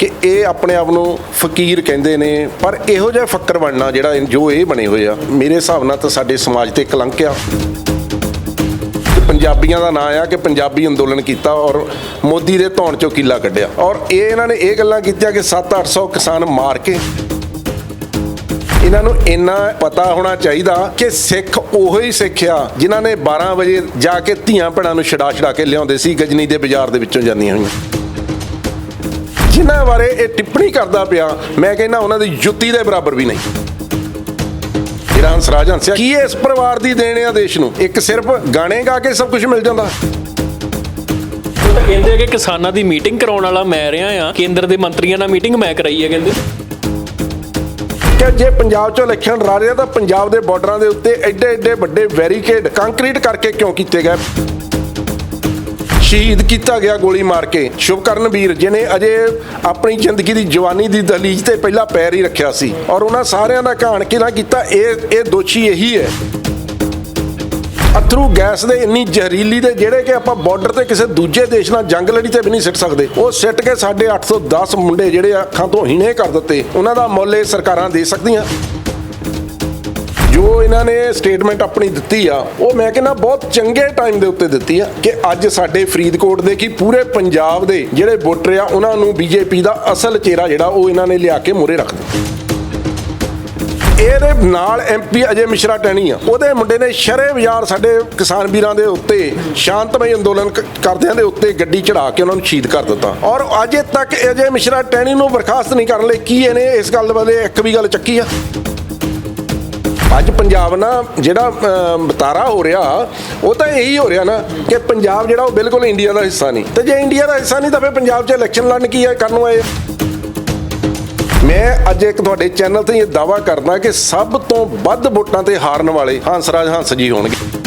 ਕਿ ਇਹ ਆਪਣੇ ਆਪ ਨੂੰ ਫਕੀਰ ਕਹਿੰਦੇ ਨੇ, ਪਰ ਇਹੋ ਜਿਹਾ ਫੱਕਰ ਬਣਨਾ ਜਿਹੜਾ ਜੋ ਇਹ ਬਣੇ ਹੋਏ ਆ, ਮੇਰੇ ਹਿਸਾਬ ਨਾਲ ਤਾਂ ਸਾਡੇ ਸਮਾਜ ਤੇ ਕਲੰਕ ਆ। ਪੰਜਾਬੀਆਂ ਦਾ ਨਾਂ ਆ ਕਿ ਪੰਜਾਬੀ ਅੰਦੋਲਨ ਕੀਤਾ ਔਰ ਮੋਦੀ ਦੇ ਧੌਣ ਚੋਂ ਕੀਲਾ ਕੱਢਿਆ। ਔਰ ਇਹ ਇਹਨਾਂ ਨੇ ਇਹ ਗੱਲਾਂ ਕੀਤੀਆਂ ਕਿ 7-800 ਕਿਸਾਨ ਮਾਰ ਕੇ ਇਹਨਾਂ ਨੂੰ ਇੰਨਾ ਪਤਾ ਹੋਣਾ ਚਾਹੀਦਾ ਕਿ ਸਿੱਖ ਉਹੋ ਹੀ ਸਿੱਖਿਆ ਜਿਨ੍ਹਾਂ ਨੇ 12 ਵਜੇ ਜਾ ਕੇ ਧੀਆਂ ਭੈਣਾਂ ਨੂੰ ਛਡਾ ਛਡਾ ਕੇ ਲਿਆਉਂਦੇ ਸੀ, ਗਜਨੀ ਦੇ ਬਾਜ਼ਾਰ ਦੇ ਵਿੱਚੋਂ ਜਾਂਦੀਆਂ ਹੋਈਆਂ। ਜਿਨ੍ਹਾਂ ਬਾਰੇ ਇਹ ਟਿੱਪਣੀ ਕਰਦਾ ਪਿਆ ਮੈਂ ਕਹਿੰਦਾ ਉਹਨਾਂ ਦੀ ਜੁੱਤੀ ਦੇ ਬਰਾਬਰ ਵੀ ਨਹੀਂ। ਜਿਹੜਾ ਹੰਸਰਾਜ ਹੰਸਿਆ ਕੀ ਇਸ ਪਰਿਵਾਰ ਦੀ ਦੇਣ ਆ ਦੇਸ਼ ਨੂੰ? ਇੱਕ ਸਿਰਫ ਗਾਣੇ ਗਾ ਕੇ ਸਭ ਕੁਝ ਮਿਲ ਜਾਂਦਾ। ਕਹਿੰਦੇ ਕਿ ਕਿਸਾਨਾਂ ਦੀ ਮੀਟਿੰਗ ਕਰਾਉਣ ਵਾਲਾ ਮੈਂ ਰਿਹਾ ਆ ਕੇਂਦਰ ਦੇ ਮੰਤਰੀਆਂ ਨਾਲ ਮੀਟਿੰਗ ਮੈਂ ਕਰਾਈ ਹੈ ਕਹਿੰਦੇ। ਕਿ ਜੇ ਪੰਜਾਬ 'ਚੋਂ ਇਲੈਕਸ਼ਨ ਲੜ ਰਿਹਾ ਤਾਂ ਪੰਜਾਬ ਦੇ ਬਾਰਡਰਾਂ ਦੇ ਉੱਤੇ ਐਡੇ ਐਡੇ ਵੱਡੇ ਬੈਰੀਕੇਡ ਕੰਕਰੀਟ ਕਰਕੇ ਕਿਉਂ ਕੀਤੇ ਗਏ? ਸ਼ਹੀਦ ਕੀਤਾ ਗਿਆ ਗੋਲੀ ਮਾਰ ਕੇ। ਸ਼ੁਭਕਰਨ ਵੀਰ ਜਿਨੇ ਅਜੇ ਆਪਣੀ ਜ਼ਿੰਦਗੀ ਦੀ ਜਵਾਨੀ ਦੀ ਦਹਲੀਜ਼ ਤੇ ਪਹਿਲਾ ਪੈਰ ਹੀ ਰੱਖਿਆ ਸੀ ਔਰ ਉਹਨਾਂ ਸਾਰਿਆਂ ਦਾ ਘਾਣ ਕਿਹਨਾਂ ਕੀਤਾ, ਇਹ ਇਹ ਦੋਸ਼ੀ ਇਹੀ ਹੈ। ਅਥਰੂ ਗੈਸ ਦੇ ਇੰਨੀ ਜ਼ਹਿਰੀਲੀ ਦੇ ਜਿਹੜੇ ਕਿ ਆਪਾਂ ਬਾਰਡਰ ਤੇ ਕਿਸੇ ਦੂਜੇ ਦੇਸ਼ ਨਾਲ ਜੰਗ ਲੜੀ ਤੇ ਵੀ ਨਹੀਂ ਸਿੱਟ ਸਕਦੇ, ਉਹ ਸਿੱਟ ਕੇ ਸਾਡੇ 810 ਮੁੰਡੇ ਜਿਹੜੇ ਅੱਖਾਂ ਤੋਂ ਹੀਣੇ ਕਰ ਦਿੱਤੇ, ਉਹਨਾਂ ਦਾ ਮੁੱਲ ਇਹ ਸਰਕਾਰਾਂ ਦੇ ਸਕਦੀਆਂ। ਜੋ ਇਹਨਾਂ ਨੇ ਸਟੇਟਮੈਂਟ ਆਪਣੀ ਦਿੱਤੀ ਆ, ਉਹ ਮੈਂ ਕਹਿੰਦਾ ਬਹੁਤ ਚੰਗੇ ਟਾਈਮ ਦੇ ਉੱਤੇ ਦਿੱਤੀ ਆ ਕਿ ਅੱਜ ਸਾਡੇ ਫਰੀਦਕੋਟ ਦੇ ਕੀ ਪੂਰੇ ਪੰਜਾਬ ਦੇ ਜਿਹੜੇ ਵੋਟਰ ਆ, ਉਹਨਾਂ ਨੂੰ ਬੀਜੇਪੀ ਦਾ ਅਸਲ ਚਿਹਰਾ ਜਿਹੜਾ, ਉਹ ਇਹਨਾਂ ਨੇ ਲਿਆ ਕੇ ਮੂਹਰੇ ਰੱਖ ਦਿੱਤਾ। ਇਹਦੇ ਨਾਲ ਐਮਪੀ ਅਜੇ ਮਿਸ਼ਰਾ ਟੈਣੀ ਆ। ਉਹਦੇ ਮੁੰਡੇ ਨੇ ਸ਼ਰੇ ਬਾਜ਼ਾਰ ਸਾਡੇ ਕਿਸਾਨ ਵੀਰਾਂ ਦੇ ਉੱਤੇ, ਸ਼ਾਂਤਮਈ ਅੰਦੋਲਨ ਕਰਦਿਆਂ ਦੇ ਉੱਤੇ ਗੱਡੀ ਚੜਾ ਕੇ ਉਹਨਾਂ ਨੂੰ ਸ਼ਹੀਦ ਕਰ ਦਿੱਤਾ। ਔਰ ਅਜੇ ਤੱਕ ਅਜੇ ਮਿਸ਼ਰਾ ਟੈਣੀ ਨੂੰ ਬਰਖਾਸਤ ਨਹੀਂ ਕਰਨ ਲਈ ਕੀ ਇਹਨੇ ਇਸ ਗੱਲ ਬਾਰੇ ਇੱਕ ਵੀ ਗੱਲ ਚੱਕੀ ਆ? ਅੱਜ ਪੰਜਾਬ ਨਾ ਜਿਹੜਾ ਅਮ, ਬਤਾਰਾ ਹੋ ਰਿਹਾ ਉਹ ਤਾਂ ਇਹੀ ਹੋ ਰਿਹਾ ਨਾ ਕਿ ਪੰਜਾਬ ਜਿਹੜਾ ਉਹ ਬਿਲਕੁਲ ਇੰਡੀਆ ਦਾ ਹਿੱਸਾ ਨਹੀਂ। ਤੇ ਜੇ ਇੰਡੀਆ ਦਾ ਹਿੱਸਾ ਨਹੀਂ ਤਾਂ ਫਿਰ ਪੰਜਾਬ 'ਚ ਇਲੈਕਸ਼ਨ ਲੜਨ ਕੀ ਹੈ ਕਰਨ ਆਏ। ਮੈਂ ਅੱਜ ਇੱਕ ਤੁਹਾਡੇ ਚੈਨਲ ਤੇ ਇਹ ਦਾਵਾ ਕਰਦਾ ਕਿ ਸਭ ਤੋਂ ਵੱਧ ਵੋਟਾਂ ਤੇ ਹਾਰਨ ਵਾਲੇ ਹੰਸਰਾਜ ਹੰਸ ਜੀ ਹੋਣਗੇ।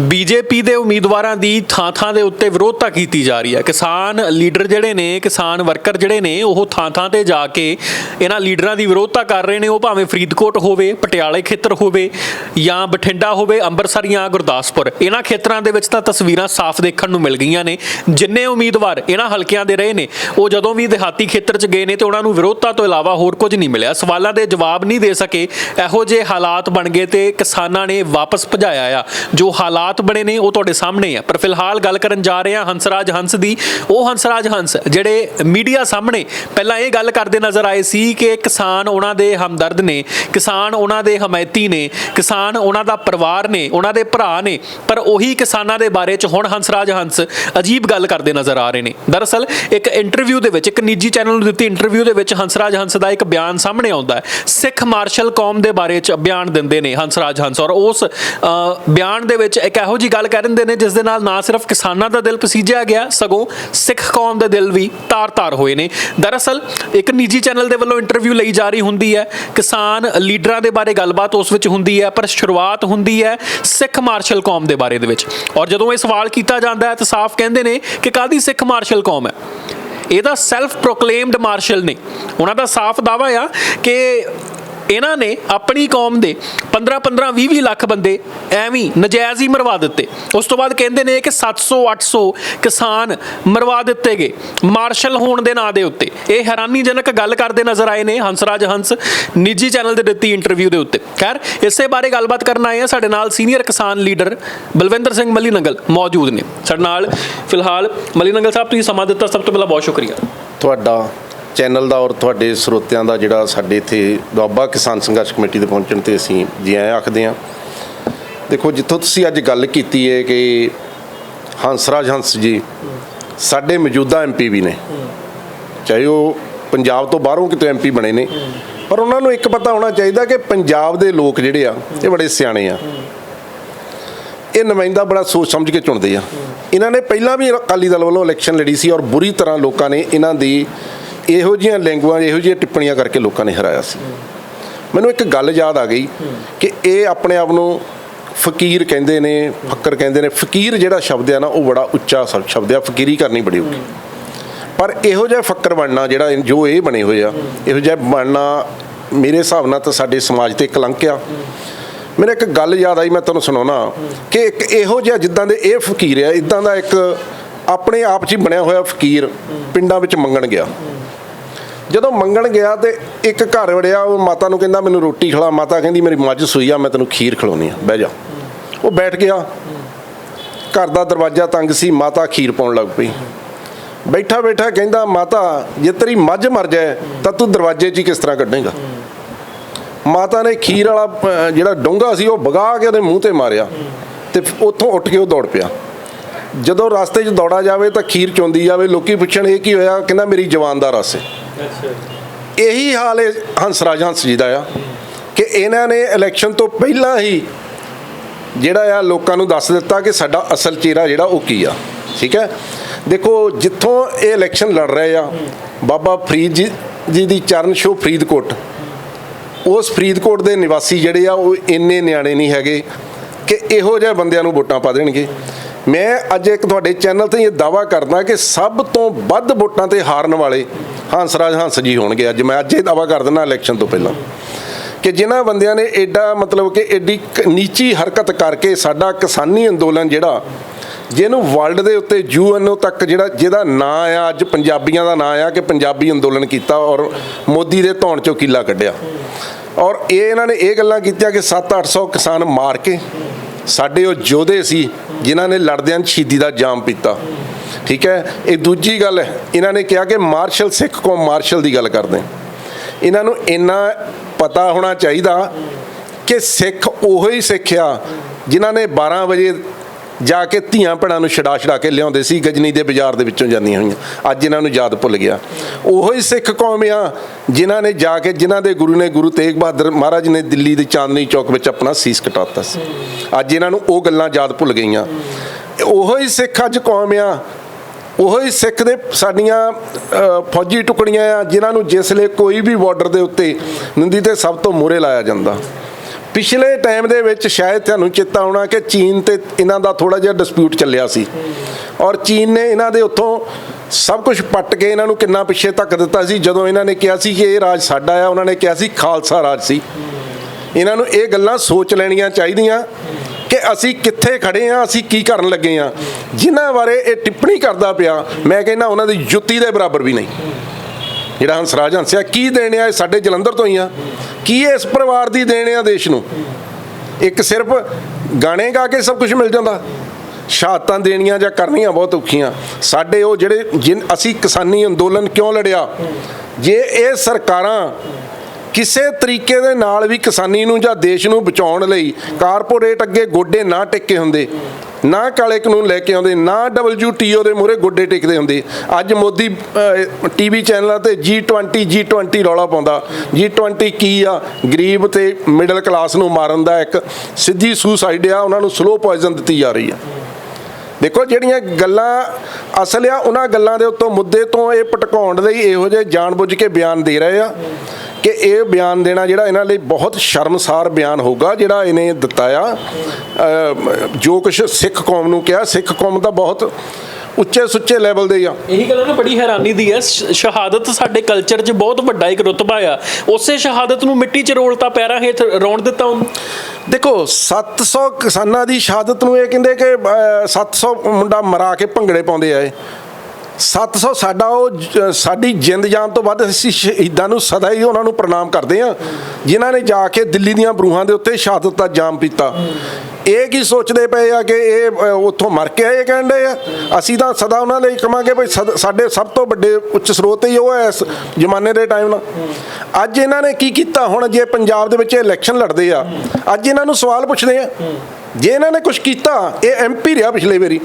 ਬੀਜੇਪੀ ਦੇ ਉਮੀਦਵਾਰਾਂ ਦੀ ਥਾਂ-ਥਾਂ ਦੇ ਉੱਤੇ ਵਿਰੋਧਤਾ ਕੀਤੀ ਜਾ ਰਹੀ ਹੈ। ਕਿਸਾਨ ਲੀਡਰ ਜਿਹੜੇ ਨੇ, ਕਿਸਾਨ ਵਰਕਰ ਜਿਹੜੇ ਨੇ, ਉਹ ਥਾਂ-ਥਾਂ ਤੇ ਜਾ ਕੇ ਇਹਨਾਂ ਲੀਡਰਾਂ ਦੀ ਵਿਰੋਧਤਾ ਕਰ ਰਹੇ ਨੇ। ਉਹ ਭਾਵੇਂ ਫਰੀਦਕੋਟ ਹੋਵੇ, ਪਟਿਆਲੇ ਖੇਤਰ ਹੋਵੇ ਜਾਂ ਬਠਿੰਡਾ ਹੋਵੇ, ਅੰਮ੍ਰਿਤਸਰ ਜਾਂ ਗੁਰਦਾਸਪੁਰ, ਇਹਨਾਂ ਖੇਤਰਾਂ ਦੇ ਵਿੱਚ ਤਾਂ ਤਸਵੀਰਾਂ ਸਾਫ਼ ਦੇਖਣ ਨੂੰ ਮਿਲ ਗਈਆਂ ਨੇ। ਜਿੰਨੇ ਉਮੀਦਵਾਰ ਇਹਨਾਂ ਹਲਕਿਆਂ ਦੇ ਰਹੇ ਨੇ, ਉਹ ਜਦੋਂ ਵੀ ਦਿਹਾਤੀ ਖੇਤਰ 'ਚ ਗਏ ਨੇ ਤੇ ਉਹਨਾਂ ਨੂੰ ਵਿਰੋਧਤਾ ਤੋਂ ਇਲਾਵਾ ਹੋਰ ਕੁਝ ਨਹੀਂ ਮਿਲਿਆ। ਸਵਾਲਾਂ ਦੇ ਜਵਾਬ ਨਹੀਂ ਦੇ ਸਕੇ। ਇਹੋ ਜਿਹੇ ਹਾਲਾਤ ਬਣ ਗਏ ਤੇ ਕਿਸਾਨਾਂ ਨੇ ਵਾਪਸ ਭਜਾਇਆ ਆ, ਜੋ ਹਾਲਾਤ ਬਣੇ ਨੇ, ਉਹ ਤੁਹਾਡੇ ਸਾਹਮਣੇ ਆ। ਪਰ ਫਿਲਹਾਲ ਗੱਲ ਕਰਨ ਜਾ ਰਹੇ ਹਾਂ ਹੰਸਰਾਜ ਹੰਸ ਦੀ। ਉਹ ਹੰਸਰਾਜ ਹੰਸ, ਜਿਹੜੇ ਮੀਡੀਆ ਸਾਹਮਣੇ ਪਹਿਲਾਂ ਇਹ ਗੱਲ ਕਰਦੇ ਨਜ਼ਰ ਆਏ ਸੀ ਕਿ ਕਿਸਾਨ ਉਹਨਾਂ ਦੇ ਹਮਦਰਦ ਨੇ, ਕਿਸਾਨ ਉਹਨਾਂ ਦੇ ਹਮਾਇਤੀ ਨੇ, ਕਿਸਾਨ ਉਹਨਾਂ ਦਾ ਪਰਿਵਾਰ ਨੇ, ਉਹਨਾਂ ਦੇ ਭਰਾ ਨੇ, ਪਰ ਉਹੀ ਕਿਸਾਨਾਂ ਦੇ ਬਾਰੇ ਚ ਹੁਣ ਹੰਸਰਾਜ ਹੰਸ ਅਜੀਬ ਗੱਲ ਕਰਦੇ ਨਜ਼ਰ ਆ ਰਹੇ ਨੇ। ਦਰਅਸਲ, ਇੱਕ ਇੰਟਰਵਿਊ ਦੇ ਵਿੱਚ, ਇੱਕ ਨਿੱਜੀ ਚੈਨਲ ਨੂੰ ਦਿੱਤੀ ਇੰਟਰਵਿਊ ਦੇ ਵਿੱਚ ਹੰਸਰਾਜ ਹੰਸ ਦਾ ਇੱਕ ਬਿਆਨ ਸਾਹਮਣੇ ਆਉਂਦਾ ਹੈ। ਸਿੱਖ ਮਾਰਸ਼ਲ ਕੌਮ ਦੇ ਬਾਰੇ ਚ ਬਿਆਨ ਦਿੰਦੇ ਨੇ ਹੰਸਰਾਜ ਹੰਸ ਔਰ ਉਸ ਬਿਆਨ ਦੇ ਵਿੱਚ ਇੱਕ ਇਹੋ ਜੀ ਗੱਲ ਕਹਿ ਦਿੰਦੇ ਨੇ ਜਿਸ ਦੇ ਨਾਲ ਨਾ ਸਿਰਫ ਕਿਸਾਨਾਂ ਦਾ ਦਿਲ ਪਸੀਜਿਆ ਗਿਆ, ਸਗੋਂ ਸਿੱਖ ਕੌਮ ਦੇ ਦਿਲ ਵੀ ਤਾਰ-ਤਾਰ ਹੋਏ ਨੇ। ਦਰਅਸਲ, ਇੱਕ ਨਿੱਜੀ ਚੈਨਲ ਦੇ ਵੱਲੋਂ ਇੰਟਰਵਿਊ ਲਈ ਜਾ ਰਹੀ ਹੁੰਦੀ ਹੈ। ਕਿਸਾਨ ਲੀਡਰਾਂ ਦੇ ਬਾਰੇ ਗੱਲਬਾਤ ਉਸ ਵਿੱਚ ਹੁੰਦੀ ਹੈ, ਪਰ ਸ਼ੁਰੂਆਤ ਹੁੰਦੀ ਹੈ ਸਿੱਖ ਮਾਰਸ਼ਲ ਕੌਮ ਦੇ ਬਾਰੇ ਦੇ ਵਿੱਚ। ਔਰ ਜਦੋਂ ਇਹ ਸਵਾਲ ਕੀਤਾ ਜਾਂਦਾ ਹੈ ਤਾਂ ਸਾਫ਼ ਕਹਿੰਦੇ ਨੇ ਕਿ ਕਾਦੀ ਸਿੱਖ ਮਾਰਸ਼ਲ ਕੌਮ ਹੈ? ਇਹਦਾ ਸੈਲਫ ਪ੍ਰੋਕਲੇਮਡ ਮਾਰਸ਼ਲ ਨੇ। ਉਹਨਾਂ ਦਾ ਸਾਫ਼ ਦਾਵਾ ਆ ਕਿ ਇਹਨਾਂ ਨੇ ਆਪਣੀ ਕੌਮ ਦੇ 15 15 20 20 ਲੱਖ ਬੰਦੇ ਐਵੇਂ ਹੀ ਨਜਾਇਜ਼ ਹੀ ਮਰਵਾ ਦਿੱਤੇ। ਉਸ ਤੋਂ ਬਾਅਦ ਕਹਿੰਦੇ ਨੇ ਕਿ 700 800 ਕਿਸਾਨ ਮਰਵਾ ਦਿੱਤੇ ਗਏ, ਮਾਰਸ਼ਲ ਹੋਣ ਦੇ ਨਾਂ ਦੇ ਉੱਤੇ। ਇਹ ਹੈਰਾਨੀਜਨਕ ਗੱਲ ਕਰਦੇ ਨਜ਼ਰ ਆਏ ਨੇ ਹੰਸਰਾਜ ਹੰਸ ਨਿੱਜੀ ਚੈਨਲ ਤੇ ਦਿੱਤੀ ਇੰਟਰਵਿਊ ਦੇ ਉੱਤੇ। ਖੈਰ, ਇਸੇ ਬਾਰੇ ਗੱਲਬਾਤ ਕਰਨ ਆਏ ਆ ਸਾਡੇ ਨਾਲ ਸੀਨੀਅਰ ਕਿਸਾਨ ਲੀਡਰ ਬਲਵਿੰਦਰ ਸਿੰਘ ਮੱਲੀ ਨੰਗਲ ਮੌਜੂਦ ਨੇ। ਸਾਡੇ ਨਾਲ ਫਿਲਹਾਲ ਮੱਲੀ ਨੰਗਲ ਸਾਹਿਬ, ਤੁਸੀਂ ਸਮਾਂ ਦਿੱਤਾ। ਸਭ ਤੋਂ ਪਹਿਲਾਂ ਬਹੁਤ ਸ਼ੁਕਰੀਆ। ਤੁਹਾਡਾ ਚੈਨਲ ਦਾ ਔਰ ਤੁਹਾਡੇ ਸਰੋਤਿਆਂ ਦਾ ਜਿਹੜਾ ਸਾਡੇ ਇੱਥੇ ਦੁਆਬਾ ਕਿਸਾਨ ਸੰਘਰਸ਼ ਕਮੇਟੀ ਦੇ ਪਹੁੰਚਣ ਤੇ ਅਸੀਂ ਜੀ ਆਇਆਂ ਆਖਦੇ ਹਾਂ। ਦੇਖੋ, ਜਿੱਥੋਂ ਤੁਸੀਂ ਅੱਜ ਗੱਲ ਕੀਤੀ ਹੈ ਕਿ ਹੰਸਰਾਜ ਹੰਸ ਜੀ, ਸਾਡੇ ਮੌਜੂਦਾ ਐਮਪੀ ਵੀ ਨੇ। ਚਾਹੇ ਉਹ ਪੰਜਾਬ ਤੋਂ ਬਾਹਰੋਂ ਕਿਤੇ ਐਮਪੀ ਬਣੇ ਨੇ, ਪਰ ਉਹਨਾਂ ਨੂੰ ਇੱਕ ਪਤਾ ਹੋਣਾ ਚਾਹੀਦਾ ਕਿ ਪੰਜਾਬ ਦੇ ਲੋਕ ਜਿਹੜੇ ਆ, ਇਹ ਬੜੇ ਸਿਆਣੇ ਆ। ਇਹ ਨੁਮਾਇੰਦਾ ਬੜਾ ਸੋਚ ਸਮਝ ਕੇ ਚੁਣਦੇ ਆ। ਇਹਨਾਂ ਨੇ ਪਹਿਲਾਂ ਵੀ ਅਕਾਲੀ ਦਲ ਵੱਲੋਂ ਇਲੈਕਸ਼ਨ ਲੜੀ ਸੀ ਔਰ ਬੁਰੀ ਤਰ੍ਹਾਂ ਲੋਕਾਂ ਨੇ ਇਹਨਾਂ ਦੀ ਇਹੋ ਜਿਹੀਆਂ ਲੈਂਗੁਏਜ ਇਹੋ ਜਿਹੀਆਂ ਟਿੱਪਣੀਆਂ ਕਰਕੇ ਲੋਕਾਂ ਨੇ ਹਰਾਇਆ ਸੀ। ਮੈਨੂੰ ਇੱਕ ਗੱਲ ਯਾਦ ਆ ਗਈ ਕਿ ਇਹ ਆਪਣੇ ਆਪ ਨੂੰ ਫਕੀਰ ਕਹਿੰਦੇ ਨੇ, ਫੱਕਰ ਕਹਿੰਦੇ ਨੇ। ਫਕੀਰ ਜਿਹੜਾ ਸ਼ਬਦ ਆ ਨਾ, ਉਹ ਬੜਾ ਉੱਚਾ ਸ- ਸ਼ਬਦ ਆ। ਫਕੀਰੀ ਕਰਨੀ ਬੜੀ ਔਖੀ। ਪਰ ਇਹੋ ਜਿਹਾ ਫੱਕਰ ਬਣਨਾ ਜਿਹੜਾ ਜੋ ਇਹ ਬਣੇ ਹੋਏ ਆ, ਇਹੋ ਜਿਹਾ ਬਣਨਾ ਮੇਰੇ ਹਿਸਾਬ ਨਾਲ ਤਾਂ ਸਾਡੇ ਸਮਾਜ ਤੇ ਕਲੰਕ ਆ। ਮੇਰੇ ਇੱਕ ਗੱਲ ਯਾਦ ਆਈ, ਮੈਂ ਤੁਹਾਨੂੰ ਸੁਣਾਉਣਾ ਕਿ ਇੱਕ ਇਹੋ ਜਿਹਾ ਜਿੱਦਾਂ ਦੇ ਇਹ ਫਕੀਰ ਆ, ਇਦਾਂ ਦਾ ਇੱਕ ਆਪਣੇ ਆਪ 'ਚ ਹੀ ਬਣਿਆ ਹੋਇਆ ਫਕੀਰ ਪਿੰਡਾਂ ਵਿੱਚ ਮੰਗਣ ਗਿਆ। ਜਦੋਂ ਮੰਗਣ ਗਿਆ ਤੇ ਇੱਕ ਘਰ ਵੜਿਆ, ਉਹ ਮਾਤਾ ਨੂੰ ਕਹਿੰਦਾ, ਮੈਨੂੰ ਰੋਟੀ ਖਿਲਾ। ਮਾਤਾ ਕਹਿੰਦੀ, ਮੇਰੀ ਮੱਝ ਸੂਈ ਆ, ਮੈਂ ਤੈਨੂੰ ਖੀਰ ਖਿਲਾਉਣੀ ਆ। ਬਹਿ ਜਾ। ਉਹ ਬੈਠ ਗਿਆ। ਘਰ ਦਾ ਦਰਵਾਜ਼ਾ ਤੰਗ ਸੀ, ਮਾਤਾ ਖੀਰ ਪਾਉਣ ਲੱਗ ਪਈ। ਬੈਠਾ ਬੈਠਾ ਕਹਿੰਦਾ, ਮਾਤਾ, ਜੇ ਤੇਰੀ ਮੱਝ ਮਰ ਜਾਏ, ਤਾਂ ਤੂੰ ਦਰਵਾਜ਼ੇ 'ਚ ਹੀ ਕਿਸ ਤਰ੍ਹਾਂ ਕੱਢੇਗਾ? ਮਾਤਾ ਨੇ ਖੀਰ ਵਾਲਾ ਜਿਹੜਾ ਡੋਂਗਾ ਸੀ, ਉਹ ਵਗਾ ਕੇ ਉਹਦੇ ਮੂੰਹ ਤੇ ਮਾਰਿਆ ਤੇ ਉੱਥੋਂ ਉੱਠ ਕੇ ਉਹ ਦੌੜ ਪਿਆ। ਜਦੋਂ ਰਸਤੇ 'ਚ ਦੌੜਾ ਜਾਵੇ ਤਾਂ ਖੀਰ ਚੋਂਦੀ ਜਾਵੇ। ਲੋਕੀ ਪੁੱਛਣ, ਇਹ ਕੀ ਹੋਇਆ? ਕਹਿੰਦਾ, ਮੇਰੀ ਜਵਾਨ ਦਾ ਰਸ ਹੈ ਇਹੀ ਹਾਲ ਹੈ ਹੰਸਰਾਜ ਹੰਸ ਜੀ ਦਾ ਆ ਕਿ ਇਹਨਾਂ ਨੇ ਇਲੈਕਸ਼ਨ ਤੋਂ ਪਹਿਲਾਂ ਹੀ ਜਿਹੜਾ ਆ ਲੋਕਾਂ ਨੂੰ ਦੱਸ ਦਿੱਤਾ ਕਿ ਸਾਡਾ ਅਸਲ ਚਿਹਰਾ ਜਿਹੜਾ ਉਹ ਕੀ ਆ, ਠੀਕ ਹੈ? ਦੇਖੋ, ਜਿੱਥੋਂ ਇਹ ਇਲੈਕਸ਼ਨ ਲੜ ਰਹੇ ਆ, ਬਾਬਾ ਫਰੀਦ ਜੀ ਜੀ ਦੀ ਚਰਨ ਛੋਹ ਫਰੀਦਕੋਟ, ਉਸ ਫਰੀਦਕੋਟ ਦੇ ਨਿਵਾਸੀ ਜਿਹੜੇ ਆ, ਉਹ ਇੰਨੇ ਨਿਆਣੇ ਨਹੀਂ ਹੈਗੇ ਕਿ ਇਹੋ ਜਿਹੇ ਬੰਦਿਆਂ ਨੂੰ ਵੋਟਾਂ ਪਾ ਦੇਣਗੇ। ਮੈਂ ਅੱਜ ਇੱਕ ਤੁਹਾਡੇ ਚੈਨਲ ਤੇ ਇਹ ਦਾਵਾ ਕਰਦਾ ਕਿ ਸਭ ਤੋਂ ਵੱਧ ਵੋਟਾਂ ਤੇ ਹਾਰਨ ਵਾਲੇ ਹੰਸਰਾਜ ਹੰਸ ਜੀ ਹੋਣਗੇ। ਅੱਜ ਮੈਂ ਅੱਜ ਇਹ ਦਾਵਾ ਕਰ ਦਿੰਦਾ ਇਲੈਕਸ਼ਨ ਤੋਂ ਪਹਿਲਾਂ ਕਿ ਜਿਨ੍ਹਾਂ ਬੰਦਿਆਂ ਨੇ ਐਡਾ ਮਤਲਬ ਕਿ ਐਡੀ ਕ- ਨੀਚੀ ਹਰਕਤ ਕਰਕੇ ਸਾਡਾ ਕਿਸਾਨੀ ਅੰਦੋਲਨ ਜਿਹੜਾ, ਜਿਹਨੂੰ ਵਰਲਡ ਦੇ ਉੱਤੇ ਯੂਐਨਓ ਤੱਕ ਜਿਹੜਾ, ਜਿਹਦਾ ਨਾਂ ਆ, ਅੱਜ ਪੰਜਾਬੀਆਂ ਦਾ ਨਾਂ ਆ ਕਿ ਪੰਜਾਬੀ ਅੰਦੋਲਨ ਕੀਤਾ ਔਰ ਮੋਦੀ ਦੇ ਧੌਣ ਚੋਂ ਕੀਲਾ ਕੱਢਿਆ। ਔਰ ਇਹ ਇਹਨਾਂ ਨੇ ਇਹ ਗੱਲਾਂ ਕੀਤੀਆਂ ਕਿ 7-800 ਕਿਸਾਨ ਮਾਰ ਕੇ ਸਾਡੇ ਉਹ ਯੋਧੇ ਸੀ ਜਿਨ੍ਹਾਂ ਨੇ ਲੜਦਿਆਂ ਸ਼ਹੀਦੀ ਦਾ ਜਾਮ ਪੀਤਾ। ਠੀਕ ਹੈ? ਇਹ ਦੂਜੀ ਗੱਲ ਹੈ, ਇਹਨਾਂ ਨੇ ਕਿਹਾ ਕਿ ਮਾਰਸ਼ਲ ਸਿੱਖ ਕੌਮ ਮਾਰਸ਼ਲ ਦੀ ਗੱਲ ਕਰਦੇ ਇਹਨਾਂ ਨੂੰ ਇੰਨਾ ਪਤਾ ਹੋਣਾ ਚਾਹੀਦਾ ਕਿ ਸਿੱਖ ਉਹੋ ਹੀ ਸਿੱਖਿਆ ਜਿਨ੍ਹਾਂ ਨੇ 12 ਵਜੇ ਜਾ ਕੇ ਧੀਆਂ ਭੈਣਾਂ ਨੂੰ ਛਡਾ ਛਡਾ ਕੇ ਲਿਆਉਂਦੇ ਸੀ, ਗਜਨੀ ਦੇ ਬਾਜ਼ਾਰ ਦੇ ਵਿੱਚੋਂ ਜਾਂਦੀਆਂ ਹੋਈਆਂ। ਅੱਜ ਇਹਨਾਂ ਨੂੰ ਯਾਦ ਭੁੱਲ ਗਿਆ। ਉਹੋ ਹੀ ਸਿੱਖ ਕੌਮ ਆ, ਜਿਨ੍ਹਾਂ ਨੇ ਜਾ ਕੇ, ਜਿਨ੍ਹਾਂ ਦੇ ਗੁਰੂ ਨੇ ਗੁਰੂ ਤੇਗ ਬਹਾਦਰ ਮਹਾਰਾਜ ਨੇ ਦਿੱਲੀ ਦੇ ਚਾਂਦਨੀ ਚੌਕ ਵਿੱਚ ਆਪਣਾ ਸੀਸ ਕਟਾਤਾ ਸੀ। ਅੱਜ ਇਹਨਾਂ ਨੂੰ ਉਹ ਗੱਲਾਂ ਯਾਦ ਭੁੱਲ ਗਈਆਂ। ਉਹੋ ਹੀ ਸਿੱਖ ਅੱਜ ਕੌਮ ਆ, ਉਹੋ ਹੀ ਸਿੱਖ ਦੇ ਸਾਡੀਆਂ ਫੌਜੀ ਟੁਕੜੀਆਂ ਆ, ਜਿਨ੍ਹਾਂ ਨੂੰ ਜਿਸ ਲਈ ਕੋਈ ਵੀ ਬਾਰਡਰ ਦੇ ਉੱਤੇ ਨੰਦੀ ਤੇ ਸਭ ਤੋਂ ਮੂਹਰੇ ਲਾਇਆ ਜਾਂਦਾ। ਪਿਛਲੇ ਟਾਈਮ ਦੇ ਵਿੱਚ ਸ਼ਾਇਦ ਤੁਹਾਨੂੰ ਚੇਤਾ ਆਉਣਾ ਕਿ ਚੀਨ ਤੇ ਇਹਨਾਂ ਦਾ ਥੋੜਾ ਜਿਹਾ ਡਿਸਪਿਊਟ ਚੱਲਿਆ ਸੀ। ਔਰ ਚੀਨ ਨੇ ਇਹਨਾਂ ਦੇ ਉੱਥੋਂ ਸਭ ਕੁਝ ਪੱਟ ਕੇ ਇਹਨਾਂ ਨੂੰ ਕਿੰਨਾ ਪਿੱਛੇ ਧੱਕ ਦਿੱਤਾ ਸੀ, ਜਦੋਂ ਇਹਨਾਂ ਨੇ ਕਿਹਾ ਸੀ ਕਿ ਇਹ ਰਾਜ ਸਾਡਾ ਆ, ਉਹਨਾਂ ਨੇ ਕਿਹਾ ਸੀ ਖਾਲਸਾ ਰਾਜ ਸੀ। ਇਹਨਾਂ ਨੂੰ ਇਹ ਗੱਲਾਂ ਸੋਚ ਲੈਣੀਆਂ ਚਾਹੀਦੀਆਂ ਕਿ ਅਸੀਂ ਕਿੱਥੇ ਖੜੇ ਆ, ਅਸੀਂ ਕੀ ਕਰਨ ਲੱਗੇ ਆ। ਜਿਨ੍ਹਾਂ ਬਾਰੇ ਇਹ ਟਿੱਪਣੀ ਕਰਦਾ ਪਿਆ, ਮੈਂ ਕਹਿੰਦਾ ਉਹਨਾਂ ਦੀ ਜੁੱਤੀ ਦੇ ਬਰਾਬਰ ਵੀ ਨਹੀਂ। ਜਿਹੜਾ ਹੰਸਰਾਜ ਹੰਸਿਆ ਕੀ ਦੇਣ ਆ ਇਹ ਸਾਡੇ ਜਲੰਧਰ ਤੋਂ ਹੀ ਆ? ਕੀ ਇਸ ਪਰਿਵਾਰ ਦੀ ਦੇਣ ਆ ਦੇਸ਼ ਨੂੰ? ਇੱਕ ਸਿਰਫ ਗਾਣੇ ਗਾ ਕੇ ਸਭ ਕੁਝ ਮਿਲ ਜਾਂਦਾ। ਸ਼ਹਾਦਤਾਂ ਦੇਣੀਆਂ ਜਾਂ ਕਰਨੀਆਂ ਬਹੁਤ ਔਖੀਆਂ। ਸਾਡੇ ਉਹ ਜਿਹੜੇ ਜਿਨ ਅਸੀਂ ਕਿਸਾਨੀ ਅੰਦੋਲਨ ਕਿਉਂ ਲੜਿਆ? ਜੇ ਇਹ ਸਰਕਾਰਾਂ ਕਿਸੇ ਤਰੀਕੇ ਦੇ ਨਾਲ ਵੀ ਕਿਸਾਨੀ ਨੂੰ ਜਾਂ ਦੇਸ਼ ਨੂੰ ਬਚਾਉਣ ਲਈ ਕਾਰਪੋਰੇਟ ਅੱਗੇ ਗੋਡੇ ਨਾ ਟੇਕੇ ਹੁੰਦੇ ਨਾ ਕਾਲੇ ਕਾਨੂੰਨ ਲੈ ਕੇ ਆਉਂਦੇ, ਨਾ WTO ਦੇ ਮੂਹਰੇ ਗੋਡੇ ਟੇਕਦੇ ਹੁੰਦੇ। ਅੱਜ ਮੋਦੀ ਟੀਵੀ ਚੈਨਲਾਂ ਤੇ G20 G20 ਰੌਲਾ ਪਾਉਂਦਾ। G20 ਕੀ ਆ? ਗਰੀਬ ਤੇ ਮਿਡਲ ਕਲਾਸ ਨੂੰ ਮਾਰਨ ਦਾ ਇੱਕ ਸਿੱਧੀ ਸੁਸਾਈਡ ਆ, ਉਹਨਾਂ ਨੂੰ ਸਲੋ ਪੋਇਜ਼ਨ ਦਿੱਤੀ ਜਾ ਰਹੀ ਆ। ਦੇਖੋ ਜਿਹੜੀਆਂ ਗੱਲਾਂ ਅਸਲ ਆ, ਉਹਨਾਂ ਗੱਲਾਂ ਦੇ ਉੱਤੋਂ ਮੁੱਦੇ ਤੋਂ ਇਹ ਭਟਕਾਉਣ ਲਈ ਇਹੋ ਜਿਹੇ ਜਾਣਬੁੱਝ ਕੇ ਬਿਆਨ ਦੇ ਰਹੇ ਆ। ਕਿ ਇਹ ਬਿਆਨ ਦੇਣਾ ਜਿਹੜਾ ਇਹਨਾਂ ਲਈ ਬਹੁਤ ਸ਼ਰਮਸਾਰ ਬਿਆਨ ਹੋਊਗਾ ਜਿਹੜਾ ਇਹਨੇ ਦਿੱਤਾ ਆ। ਜੋ ਕੁਝ ਸਿੱਖ ਕੌਮ ਨੂੰ ਕਿਹਾ ਸਿੱਖ ਕੌਮ ਦਾ ਬਹੁਤ ਉੱਚੇ ਸੁੱਚੇ ਲੈਵਲ ਦੇ ਆ। ਇਹੀ ਗੱਲ ਨਾ ਬੜੀ ਹੈਰਾਨੀ ਦੀ ਹੈ। ਸ਼ਹਾਦਤ ਸਾਡੇ ਕਲਚਰ 'ਚ ਬਹੁਤ ਵੱਡਾ ਇੱਕ ਰੁਤਬਾ ਆ। ਉਸੇ ਸ਼ਹਾਦਤ ਨੂੰ ਮਿੱਟੀ 'ਚ ਰੋਲਤਾ ਪੈਰਾਂ ਹੇਠ ਰੌਣ ਦਿੱਤਾ ਉਹਨੂੰ। ਦੇਖੋ 700 ਕਿਸਾਨਾਂ ਦੀ ਸ਼ਹਾਦਤ ਨੂੰ ਇਹ ਕਹਿੰਦੇ ਕਿ ਅ, 700 ਮੁੰਡਾ ਮਰਾ ਕੇ ਭੰਗੜੇ ਪਾਉਂਦੇ ਆ ਇਹ। 700 ਸਾਡਾ ਉਹ ਜ- ਸਾਡੀ ਜਿੰਦ ਜਾਨ ਤੋਂ ਵੱਧ ਅਸੀਂ ਸ਼ਹੀਦਾਂ ਨੂੰ ਸਦਾ ਹੀ ਉਹਨਾਂ ਨੂੰ ਪ੍ਰਣਾਮ ਕਰਦੇ ਹਾਂ ਜਿਨ੍ਹਾਂ ਨੇ ਜਾ ਕੇ ਦਿੱਲੀ ਦੀਆਂ ਬਰੂਹਾਂ ਦੇ ਉੱਤੇ ਸ਼ਹਾਦਤ ਦਾ ਜਾਮ ਪੀਤਾ। ਇਹ ਕੀ ਸੋਚਦੇ ਪਏ ਆ ਕਿ ਇਹ ਅ, ਉੱਥੋਂ ਮਰ ਕੇ ਆਏ ਕਹਿੰਦੇ ਆ? ਅਸੀਂ ਤਾਂ ਸਦਾ ਉਹਨਾਂ ਲਈ ਕਵਾਂਗੇ ਭਈ ਸਦ- ਸਾਡੇ ਸਭ ਤੋਂ ਵੱਡੇ ਉੱਚ ਸਰੋਤ ਹੀ ਉਹ ਹੈ ਇਸ ਜ਼ਮਾਨੇ ਦੇ ਟਾਈਮ ਨਾਲ। ਅੱਜ ਇਹਨਾਂ ਨੇ ਕੀ ਕੀਤਾ? ਹੁਣ ਜੇ ਪੰਜਾਬ ਦੇ ਵਿੱਚ ਇਲੈਕਸ਼ਨ ਲੜਦੇ ਆ ਅੱਜ ਇਹਨਾਂ ਨੂੰ ਸਵਾਲ ਪੁੱਛਦੇ ਆ। ਜੇ ਇਹਨਾਂ ਨੇ ਕੁਝ ਕੀਤਾ ਇਹ ਐਮਪੀ ਰਿਹਾ ਪਿਛਲੇ ਵਾਰੀ।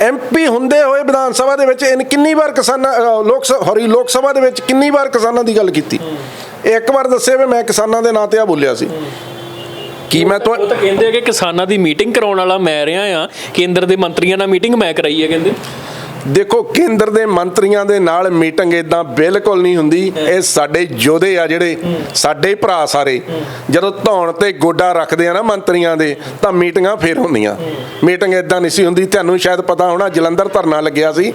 ਐਮਪੀ ਹੁੰਦੇ ਹੋਏ ਵਿਧਾਨ ਸਭਾ ਦੇ ਵਿੱਚ ਇਹਨ ਕਿੰਨੀ ਵਾਰ ਕਿਸਾਨਾਂ ਲੋਕ ਸੌਰੀ ਲੋਕ ਸਭਾ ਦੇ ਵਿੱਚ ਕਿੰਨੀ ਵਾਰ ਕਿਸਾਨਾਂ ਦੀ ਗੱਲ ਕੀਤੀ? ਇਹ ਇੱਕ ਵਾਰ ਦੱਸਿਆ ਵੀ ਮੈਂ ਕਿਸਾਨਾਂ ਦੇ ਨਾਂ ਤੇ ਆ ਬੋਲਿਆ ਸੀ। ਕੀ ਮੈਂ ਤੁਹਾ, ਉਹ ਤਾਂ ਕਹਿੰਦੇ ਆ ਕਿ ਕਿਸਾਨਾਂ ਦੀ ਮੀਟਿੰਗ ਕਰਾਉਣ ਵਾਲਾ ਮੈਂ ਰਿਹਾ ਆ, ਕੇਂਦਰ ਦੇ ਮੰਤਰੀਆਂ ਨਾਲ ਮੀਟਿੰਗ ਮੈਂ ਕਰਾਈ ਹੈ ਕਹਿੰਦੇ। ਦੇਖੋ, ਕੇਂਦਰ ਦੇ ਮੰਤਰੀਆਂ ਦੇ ਨਾਲ ਮੀਟਿੰਗ ਇਦਾਂ ਬਿਲਕੁਲ ਨਹੀਂ ਹੁੰਦੀ। ਇਹ ਸਾਡੇ ਯੋਧੇ ਆ ਜਿਹੜੇ, ਸਾਡੇ ਭਰਾ ਸਾਰੇ। ਜਦੋਂ ਧੌਣ ਤੇ ਗੋਡਾ ਰੱਖਦੇ ਆ ਨਾ ਮੰਤਰੀਆਂ ਦੇ, ਤਾਂ ਮੀਟਿੰਗਾਂ ਫੇਰ ਹੁੰਦੀਆਂ। ਮੀਟਿੰਗ ਇਦਾਂ ਨਹੀਂ ਸੀ ਹੁੰਦੀ। ਤੁਹਾਨੂੰ ਸ਼ਾਇਦ ਪਤਾ ਹੋਣਾ, ਜਲੰਧਰ ਧਰਨਾ ਲੱਗਿਆ ਸੀ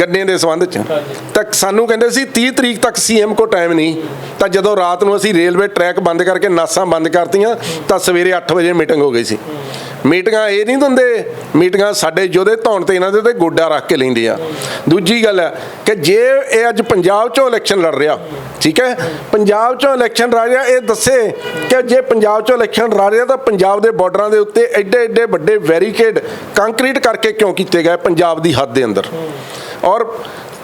ਗੰਨੇ ਦੇ ਸੰਬੰਧ ਚ। ਤਾਂ ਸਾਨੂੰ ਕਹਿੰਦੇ ਸੀ 30 ਤਰੀਕ ਤੱਕ ਸੀਐਮ ਕੋ ਟਾਈਮ ਨਹੀਂ। ਤਾਂ ਜਦੋਂ ਰਾਤ ਨੂੰ ਅਸੀਂ ਰੇਲਵੇ ਟਰੈਕ ਬੰਦ ਕਰਕੇ ਨਾਸਾਂ ਬੰਦ ਕਰਤੀਆਂ, ਤਾਂ ਸਵੇਰੇ 8 ਵਜੇ ਮੀਟਿੰਗ ਹੋ ਗਈ ਸੀ। ਮੀਟਿੰਗਾਂ ਇਹ ਨਹੀਂ ਦਿੰਦੇ। ਮੀਟਿੰਗਾਂ ਸਾਡੇ ਯੋਧੇ ਧੌਣ ਤੇ ਇਹਨਾਂ ਦੇ ਤੇ ਗੋਡਾ ਰੱਖ ਕੇ ਲੈਂਦੇ ਆ। ਦੂਜੀ ਗੱਲ ਹੈ ਕਿ ਜੇ ਇਹ ਅੱਜ ਪੰਜਾਬ ਚੋਂ ਇਲੈਕਸ਼ਨ ਲੜ ਰਿਹਾ, ਠੀਕ ਹੈ? ਪੰਜਾਬ ਚੋਂ ਇਲੈਕਸ਼ਨ ਲੜ ਰਿਹਾ, ਇਹ ਦੱਸੇ ਕਿ ਜੇ ਪੰਜਾਬ ਚੋਂ ਇਲੈਕਸ਼ਨ ਲੜ ਰਿਹਾ ਤਾਂ ਪੰਜਾਬ ਦੇ ਬਾਰਡਰਾਂ ਦੇ ਉੱਤੇ ਐਡੇ ਐਡੇ ਵੱਡੇ ਵੈਰੀਕੇਡ ਕੰਕਰੀਟ ਕਰਕੇ ਕਿਉਂ ਕੀਤੇ ਗਏ ਪੰਜਾਬ ਦੀ ਹੱਦ ਦੇ ਅੰਦਰ? ਔਰ